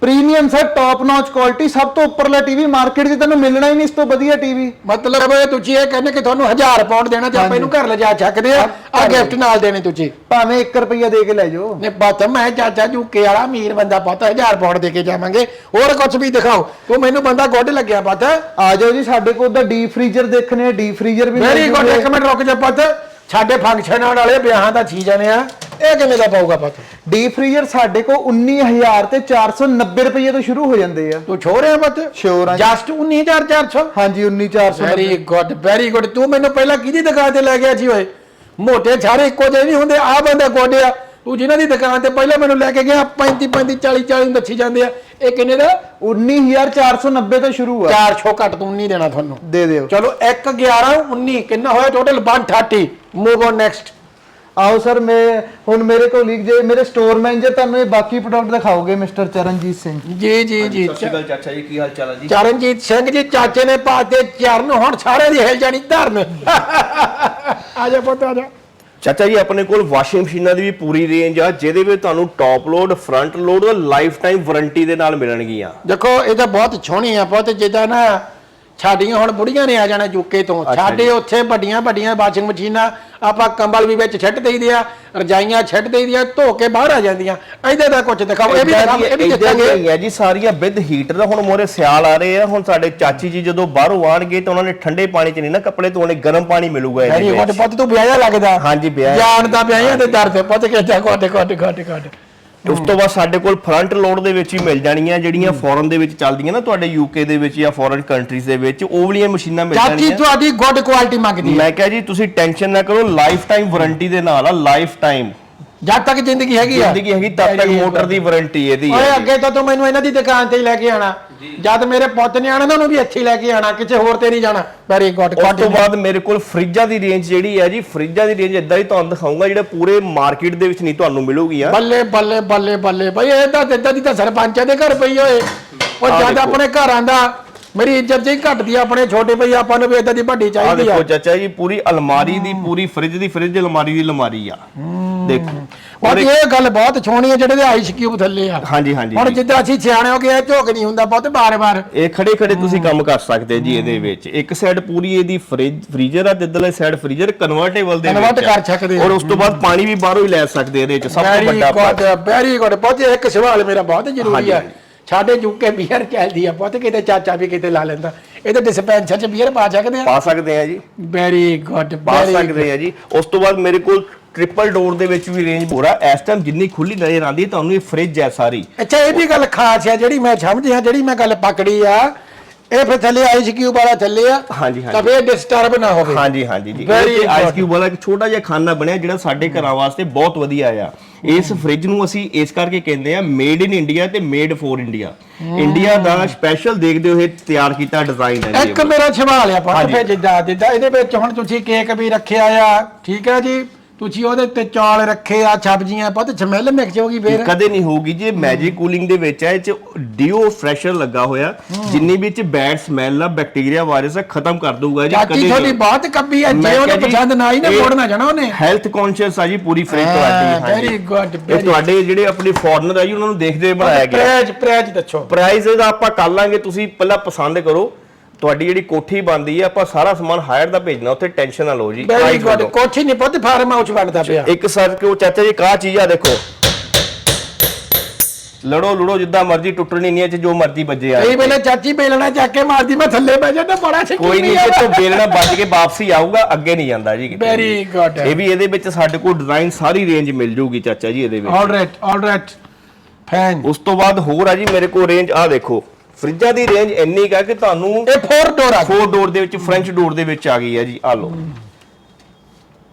premium sir top notch quality ਸਭ ਤੋਂ ਉੱਪਰਲਾ ਟੀਵੀ ਮਾਰਕੀਟ 'ਚ ਤੁਹਾਨੂੰ ਮਿਲਣਾ ਹੀ ਨਹੀਂ ਇਸ ਤੋਂ ਵਧੀਆ ਟੀਵੀ ਮਤਲਬ ਤੁਸੀਂ ਇਹ ਕਹਿੰਦੇ ਕਿ ਤੁਹਾਨੂੰ 1000 ਪਾਉਂਡ ਦੇਣਾ ਤੇ ਆਪਾਂ ਇਹਨੂੰ ਘਰ ਲਿਜਾ ਸਕਦੇ ਆ। ਆ ਗਿਫਟ ਨਾਲ ਦੇਣੇ ਤੁਸੀਂ ਭਾਵੇਂ 1 ਰੁਪਿਆ ਦੇ ਕੇ ਲੈ ਜਾਓ। ਨੇ ਬਾਤ ਮੈਂ ਚਾਚਾ ਜੂਕੇ ਵਾਲਾ ਅਮੀਰ ਬੰਦਾ ਪਤਾ 1000 ਪਾਉਂਡ ਦੇ ਕੇ ਜਾਵਾਂਗੇ। ਹੋਰ ਕੁਝ ਵੀ ਦਿਖਾਓ। ਤੂੰ ਮੈਨੂੰ ਬੰਦਾ ਗੁੱਡ ਲੱਗਿਆ ਪਤਾ। ਆ ਜਾਓ ਜੀ ਸਾਡੇ ਕੋਲ ਤਾਂ ਡੀਪ ਫ੍ਰੀਜ਼ਰ ਦੇਖਣੇ ਆ ਡੀਪ ਫ੍ਰੀਜ਼ਰ ਵੀ ਵੈਰੀ ਗੁੱਡ ਇੱਕ ਮਿੰਟ ਰੁਕ ਜਾ ਪੁੱਤ। ਸਾਡੇ ਫੰਕਸ਼ਨ ਵਾਲੇ ਵਿਆਹਾਂ ਦਾ ਸੀਜ਼ਨ ਆ। ਇਹ ਕਿੰਨੇ ਦਾ ਪਾਊਗਾ ਪੁੱਤ? ਡੀਪ ਫ੍ਰੀਜ਼ਰ ਸਾਡੇ ਕੋਲ 19000 ਤੇ 490 ਰੁਪਏ ਤੋਂ ਸ਼ੁਰੂ ਹੋ ਜਾਂਦੇ ਆ। ਤੂੰ ਛੋ ਰਿਹਾ ਪੁੱਤ? Sure ਆ ਜੀ। ਜਸਟ 19400 ਹਾਂਜੀ 19490 ਵੈਰੀ ਗੁੱਡ ਵੈਰੀ ਗੁੱਡ ਤੂੰ ਮੈਨੂੰ ਪਹਿਲਾਂ ਕਿਹਦੀ ਦੁਕਾਨ ਤੇ ਲੈ ਗਿਆ ਸੀ ਓਏ? ਮੋਟੇ ਸਾਰੇ ਇੱਕੋ ਜਿਹੇ ਨਹੀਂ ਹੁੰਦੇ ਆ ਬੰਦਾ ਗੋਡਿਆ। ਤੂੰ ਜਿਨ੍ਹਾਂ ਦੀ ਦੁਕਾਨ ਤੇ ਪਹਿਲਾਂ ਮੈਨੂੰ ਲੈ ਕੇ ਗਿਆ 35 35 40 40 ਨੂੰ ਦੱਸੀ ਜਾਂਦੇ ਆ। ਇਹ ਕਿੰਨੇ ਦਾ? 19490 ਤੋਂ ਸ਼ੁਰੂ ਆ। 400 ਘੱਟ ਤੂੰ ਨਹੀਂ ਦੇਣਾ ਤੁਹਾਨੂੰ। ਦੇ ਦਿਓ। ਚਲੋ 1 11 19 ਕਿੰਨਾ ਹੋਇਆ ਟੋਟਲ 130 ਮੂਵ ਔਨ ਨੈਕਸਟ ਆਓ ਸਰ ਮੈਂ ਹੁਣ ਮੇਰੇ ਕੋਲੀਗ ਜੇ ਮੇਰੇ ਸਟੋਰ ਮੈਨੇਜਰ ਤੁਹਾਨੂੰ ਇਹ ਬਾਕੀ ਪ੍ਰੋਡਕਟ ਦਿਖਾਓਗੇ ਮਿਸਟਰ ਚਰਨਜੀਤ ਸਿੰਘ। ਜੀ ਜੀ ਜੀ ਅਕਾਲ ਚਾਚਾ ਜੀ ਕੀ ਹਾਲ ਚਾਲ ਹੈ ਜੀ? ਚਰਨਜੀਤ ਸਿੰਘ ਜੀ ਚਾਚੇ ਨੇ ਪਾਤੇ ਚਰਨ ਹੁਣ ਸਾਰੇ ਦੀ ਹਿਲ ਜਾਣੀ ਧਰਨ। ਆ ਜਾ ਪੁੱਤ ਆ ਜਾ। ਚਾਚਾ ਜੀ, ਆਪਣੇ ਕੋਲ ਵਾਸ਼ਿੰਗ ਮਸ਼ੀਨਾਂ ਦੀ ਵੀ ਪੂਰੀ ਰੇਂਜ ਆ, ਜਿਹਦੇ ਵਿੱਚ ਤੁਹਾਨੂੰ top load front load lifetime warranty ਦੇ ਨਾਲ ਮਿਲਣਗੀਆਂ। ਦੇਖੋ, ਇਹ ਤਾਂ ਬਹੁਤ ਸੋਹਣੀ ਆ, ਬਹੁਤ ਜਿੱਦਾਂ ਨਾ ਸਾਡੀਆਂ ਹੁਣ ਬੁੜੀਆਂ ਨੇ ਆ ਜਾਣਾ ਯੂਕੇ ਤੋਂ। ਸਾਡੇ ਉੱਥੇ ਵੱਡੀਆਂ ਵੱਡੀਆਂ ਵਾਸ਼ਿੰਗ ਮਸ਼ੀਨਾਂ ਆਪਾਂ ਕੰਬਲ ਵੀ ਵਿੱਚ ਛੱਡ ਦੇਈਦੇ ਆ ਰਜਾਈਆਂ ਛੱਡ ਦੇਈਦੀਆਂ ਧੋ ਕੇ ਬਾਹਰ ਆ ਜਾਂਦੀਆਂ। ਇਹਦੇ ਦਾ ਕੁਝ ਦਿਖਾਓ ਇਹ ਵੀ ਇਹ ਵੀ ਦੱਸਾਂਗੇ ਆ ਜੀ ਸਾਰੀਆਂ ਵਿਦ ਹੀਟਰ ਦਾ ਹੁਣ ਮੋਰੇ ਸਿਆਲ ਆ ਰਹੇ ਆ। ਹੁਣ ਸਾਡੇ ਚਾਚੀ ਜੀ ਜਦੋਂ ਬਾਹਰੋਂ ਆਣਗੇ ਤਾਂ ਉਹਨਾਂ ਨੇ ਠੰਡੇ ਪਾਣੀ 'ਚ ਨਹੀਂ ਨਾ ਕੱਪੜੇ ਧੋਣੇ ਗਰਮ ਪਾਣੀ ਮਿਲੂਗਾ ਇਹਦੇ ਵਿੱਚ। ਪੁੱਤ ਤੂੰ ਵਿਆਹਿਆ ਲੱਗਦਾ। ਹਾਂਜੀ, ਵਿਆਹਿਆ। ਜਾਣ ਦਾ ਵਿਆਹਿਆ ਤੇ ਦਰਦ ਪੁੱਤ ਕਿੱਦਾਂ ਕੋਟ ਕੋਟ ਕੋਟ ਕੋਟ ਉਸ ਤੋਂ ਬਾਅਦ ਸਾਡੇ ਕੋਲ ਫਰੰਟ ਲੋਡ ਦੇ ਵਿੱਚ ਹੀ ਮਿਲ ਜਾਣੀਆਂ ਜਿਹੜੀਆਂ ਫੋਰਨ ਦੇ ਵਿੱਚ ਚੱਲਦੀਆਂ ਨਾ ਤੁਹਾਡੇ ਯੂਕੇ ਦੇ ਵਿੱਚ ਜਾਂ ਫੋਰਨ ਕੰਟਰੀਜ਼ ਦੇ ਵਿੱਚ ਉਹ ਵਾਲੀਆਂ ਮਸ਼ੀਨਾਂ ਮਿਲ ਚਾਚੀ ਜਾਣੀਆਂ। ਤੁਹਾਡੀ ਗੁੱਡ ਕੁਆਲਿਟੀ ਮੰਗਦੀ ਹੈ। ਮੈਂ ਕਿਹਾ ਜੀ ਤੁਸੀਂ ਟੈਨਸ਼ਨ ਨਾ ਕਰੋ ਲਾਈਫ ਟਾਈਮ ਵਾਰੰਟੀ ਦੇ ਨਾਲ ਆ ਲਾਈਫ ਟਾਈਮ ਜਦ ਤੱਕ ਜ਼ਿੰਦਗੀ ਹੈਗੀ ਆ। ਜ਼ਿੰਦਗੀ ਹੈਗੀ ਤਦ ਤੱਕ. ਮੋਟਰ ਦੀ ਵਾਰੰਟੀ ਇਹਦੀ ਓਏ ਹੈ ਅੱਗੇ ਤੋਂ ਤੂੰ ਮੈਨੂੰ ਇਹਨਾਂ ਦੀ ਦੁਕਾਨ ਤੇ ਹੀ ਲੈ ਕੇ ਆਣਾ ਜਦ ਮੇਰੇ ਪੁੱਤ ਨੇ ਆਣਾ ਨਾ ਉਹਨੂੰ ਵੀ ਇੱਥੇ ਲੈ ਕੇ ਆਣਾ ਕਿਸੇ ਹੋਰ ਤੇ ਨਹੀਂ ਜਾਣਾ। ਵੈਰੀ ਗੁੱਡ ਉਸ ਤੋਂ ਬਾਅਦ ਮੇਰੇ ਕੋਲ ਫਰਿੱਜਾਂ ਦੀ ਰੇਂਜ ਜਿਹੜੀ ਹੈ ਜੀ ਫਰਿੱਜਾਂ ਦੀ ਰੇਂਜ ਇਦਾਂ ਹੀ ਤੁਹਾਨੂੰ ਦਿਖਾਉਂਗਾ ਜਿਹੜਾ ਪੂਰੇ ਮਾਰਕੀਟ ਦੇ ਵਿੱਚ ਨਹੀਂ ਤੁਹਾਨੂੰ ਮਿਲੂਗੀ ਆ ਬੱਲੇ ਬੱਲੇ ਬੱਲੇ ਬੱਲੇ। ਬਈ ਇਹ ਤਾਂ ਇਦਾਂ ਦੀ ਤਾਂ ਸਰਪੰਚਾਂ ਦੇ ਘਰ ਪਈ ਓਏ ਉਹ ਜਦ। ਆਪਣੇ ਘਰ ਆਂਦਾ ਮੇਰੀ ਇੱਜ਼ਤ ਜੀ ਘਟਦੀ ਆ ਆਪਣੇ ਛੋਟੇ ਭਈ ਆਪਾਂ ਨੂੰ ਵੀ ਇਦਾਂ ਦੀ ਵੱਡੀ ਆ ਚਾਹੀਦੀ ਆ। ਦੇਖੋ ਚਾਚਾ ਜੀ ਪੂਰੀ ਅਲਮਾਰੀ ਦੀ ਪੂਰੀ ਫਰਿੱਜ ਦੀ ਫਰਿੱਜ ਅਲਮਾਰੀ ਦੀ ਅਲਮਾਰੀ ਆ। ਦੇਖੋ। ਪਰ ਇਹ ਗੱਲ ਬਹੁਤ ਸੋਹਣੀ ਹੈ ਜਿਹੜੇ ਦੇ ਆਈਸ ਕਿਊਬ ਥੱਲੇ ਆ। ਹਾਂਜੀ ਹਾਂਜੀ। ਹੁਣ। ਜਿੱਦਾਂ ਅਸੀਂ ਸਿਆਣੇ ਹੋ ਗਏ ਇਹ ਝੋਕ ਨਹੀਂ ਹੁੰਦਾ ਬਹੁਤ ਬਾਰ-ਬਾਰ। ਇਹ ਖੜੇ ਖੜੇ ਤੁਸੀਂ ਕੰਮ ਕਰ ਸਕਦੇ ਜੀ ਇਹਦੇ ਵਿੱਚ। ਇੱਕ ਸਾਈਡ ਪੂਰੀ ਇਹਦੀ ਫ੍ਰਿਜ ਫ੍ਰੀਜ਼ਰ ਆ ਤੇ ਇਧਰਲੇ ਸਾਈਡ ਫ੍ਰੀਜ਼ਰ ਕਨਵਰਟੇਬਲ ਦੇ Convert ਵਿੱਚ ਆ। ਕਰ ਸਕਦੇ ਆ। ਔਰ ਉਸ ਤੋਂ ਬਾਅਦ ਪਾਣੀ ਵੀ ਬਾਹਰੋਂ ਹੀ ਲੈ ਸਕਦੇ ਇਹਦੇ ਵਿੱਚ ਸਭ ਤੋਂ ਵੈਰੀ ਵੱਡਾ ਗੁੱਡ ਵੈਰੀ ਗੁੱਡ ਬਹੁਤ ਇੱਕ ਸਵਾਲ ਮੇਰਾ ਬਹੁਤ ਜ਼ਰੂਰੀ ਹਾਂਜੀ, ਹੈ ਹਾਂਜੀ। ਸਾਡੇ ਯੂਕੇ ਬੀਅਰ ਚੱਲਦੀ ਆ ਬਹੁਤ ਕਿਤੇ ਚਾਚਾ ਵੀ ਕਿਤੇ ਲਾ ਲੈਂਦਾ। ਇਹਦੇ ਡਿਸਪੈਂਸਰ ਚ ਬੀਅਰ ਪਾ ਸਕਦੇ ਆ। ਪਾ ਸਕਦੇ ਆ ਜੀ। ਵੈਰੀ ਗੁੱਡ ਪਾ ਸਕਦੇ ਆ ਜੀ। ਉਸ ਤੋਂ ਬਾਅਦ ਮੇਰੇ ਕੋਲ ਟ੍ਰਿਪਲ ਡੋਰ ਦੇ ਵਿੱਚ ਵੀ ਰੇਂਜ ਪੂਰਾ ਇਸ ਟਾਈਮ ਜਿੰਨੀ ਖੁੱਲੀ ਨਜ਼ਰ ਆਉਂਦੀ ਤੁਹਾਨੂੰ ਇਹ ਫ੍ਰਿਜ ਹੈ ਸਾਰੀ। ਅੱਛਾ ਇਹ ਵੀ ਗੱਲ ਖਾਸ ਹੈ ਜਿਹੜੀ ਮੈਂ ਸਮਝਿਆ ਜਿਹੜੀ ਮੈਂ ਗੱਲ ਪਕੜੀ ਆ ਇਹ ਫਿਰ ਥੱਲੇ ਆਈਸ ਕਿਊਬ ਵਾਲਾ ਥੱਲੇ ਆ। ਹਾਂਜੀ, ਹਾਂਜੀ। ਤਾਂ ਫਿਰ ਡਿਸਟਰਬ ਨਾ ਹੋਵੇ। ਹਾਂਜੀ ਹਾਂਜੀ ਜੀ। ਇਹ ਆਈਸ. ਕਿਊਬ ਵਾਲਾ ਇੱਕ ਛੋਟਾ ਜਿਹਾ ਖਾਨਾ ਬਣਿਆ ਜਿਹੜਾ ਸਾਡੇ ਘਰਾਂ ਵਾਸਤੇ ਬਹੁਤ ਵਧੀਆ ਆ। ਇਸ ਫ੍ਰਿਜ ਨੂੰ ਅਸੀਂ ਇਸ ਕਰਕੇ ਕਹਿੰਦੇ ਆ ਮੇਡ ਇਨ ਇੰਡੀਆ ਤੇ ਮੇਡ ਫੋਰ ਇੰਡੀਆ ਇੰਡੀਆ ਦਾ ਸਪੈਸ਼ਲ ਦੇਖਦੇ ਹੋਏ ਤਿਆਰ ਕੀਤਾ ਡਿਜ਼ਾਈਨ ਹੈ ਜੀ ਇੱਕ ਮੇਰਾ ਸਵਾਲ ਆ ਹਾਂਜੀ। ਫਿਰ ਜਿੱਦਾਂ ਜਿੱਦਾਂ ਇਹਦੇ ਵਿੱਚ ਹੁਣ ਤੁਸੀਂ ਕੇਕ ਵੀ ਰੱਖਿਆ ਆ ਠੀਕ ਹੈ ਜੀ? ਤੁਸੀਂ ਉਹਦੇ ਉੱਤੇ ਚੌਲ ਰੱਖੇ ਆ ਸਬਜ਼ੀਆਂ ਪੁੱਤ ਸਮੈਲ ਮਿਕਸ ਹੋ ਗਈ ਫਿਰ। ਕਦੇ ਨਹੀਂ ਹੋਊਗੀ ਜੇ ਮੈਜਿਕ ਕੂਲਿੰਗ ਦੇ ਵਿੱਚ ਹੈ ਇਹ ਚ ਡਿਓ ਫਰੈਸ਼ਰ ਲੱਗਾ ਹੋਇਆ। ਜਿੰਨੀ ਵਿੱਚ ਬੈਡ ਸਮੈਲ ਆ ਬੈਕਟੀਰੀਆ ਵਾਇਰਸ ਖਤਮ ਕਰ ਦਊਗਾ ਜੀ ਚਾਚੀ ਤੁਹਾਡੀ ਬਹੁਤ ਕੱਬੀ ਆ ਜੇ ਉਹਨੇ ਪਸੰਦ ਨਾ ਆਈ ਨਾ ਮੋੜਨਾ ਜਾਣਾ ਉਹਨੇ। ਹੈਲਥ ਕੌਨਸ਼ੀਅਸ ਆ ਜੀ ਪੂਰੀ ਫ੍ਰਿਜ ਹਾਂ, ਤੁਹਾਡੀ ਹਾਂਜੀ। very good, ਇਹ ਤੁਹਾਡੇ ਜਿਹੜੇ ਆਪਣੇ ਫੋਰਨਰ ਆ ਜੀ ਉਹਨਾਂ ਨੂੰ ਦੇਖਦੇ ਹੋਏ ਬਣਾਇਆ ਗਿਆ। ਪ੍ਰਾਈਜ਼ ਪ੍ਰਾਈਜ਼ ਦੱਸੋ। ਪ੍ਰਾਈਸ ਆਪਾਂ ਕਰ ਲਾਂਗੇ ਤੁਸੀਂ ਪਹਿਲਾਂ ਪਸੰਦ ਕਰੋ। ਤੁਹਾਡੀ ਜਿਹੜੀ ਕੋਠੀ ਬਣਦੀ ਹੈ ਆਪਾਂ ਸਾਰਾ ਸਮਾਨ ਹਾਇਰ ਦਾ ਭੇਜਣਾ ਉੱਥੇ ਟੈਨਸ਼ਨ ਨਾ ਲਓ ਜੀ ਵੈਰੀ price ਗੁੱਡ। ਕੋਠੀ ਨਹੀਂ ਪੁੱਤ ਫਾਰਮ ਹਾਊਸ ਬਣਦਾ ਪਿਆ। ਇੱਕ ਸਰ ਕਿਉਂ ਚਾਚਾ ਜੀ ਕਾ ਚੀਜ਼ ਆ ਦੇਖੋ। ਲੜੋ ਲੜੋ ਜਿੱਦਾਂ ਮਰਜ਼ੀ ਟੁੱਟਣੀ ਨਹੀਂ ਹੈ ਚ ਜੋ ਮਰਜ਼ੀ ਵੱਜੇ ਆ ਕਈ ਵੇਲੇ ਚਾਚੀ ਬੇਲਣਾ ਚੱਕ ਕੇ ਮਾਰਦੀ ਮੈਂ ਥੱਲੇ ਬਹਿ ਜਾਂਦਾ ਬੜਾ ਸਿੱਕੀ ਕੋਈ ਨਹੀਂ ਇਹ ਤੋਂ ਬੇਲਣਾ ਵੱਜ ਕੇ ਵਾਪਸੀ ਆਊਗਾ ਅੱਗੇ ਨਹੀਂ ਜਾਂਦਾ ਜੀ ਕਿਤੇ Very ਵੀ। good. ਇਹ ਵੀ ਇਹਦੇ ਵਿੱਚ ਸਾਡੇ ਕੋਲ ਡਿਜ਼ਾਈਨ ਸਾਰੀ ਰੇਂਜ ਮਿਲ ਜੂਗੀ ਚਾਚਾ ਜੀ ਇਹਦੇ ਵਿੱਚ। All right all right fan ਉਸ ਤੋਂ ਬਾਅਦ ਹੋਰ ਆ ਜੀ ਮੇਰੇ ਕੋਲ ਰੇਂਜ ਆ ਦੇਖੋ। ਫਰਿੱਜਾਂ ਦੀ ਰੇਂਜ ਇੰਨੀ ਕਾ ਕਿ ਤੁਹਾਨੂੰ ਇਹ ਫੋਰ ਡੋਰ ਆ ਫੋਰ ਡੋਰ ਦੇ ਵਿੱਚ ਫ੍ਰੈਂਚ ਡੋਰ ਦੇ ਵਿੱਚ ਆ ਗਈ ਹੈ ਜੀ ਆ ਲਓ।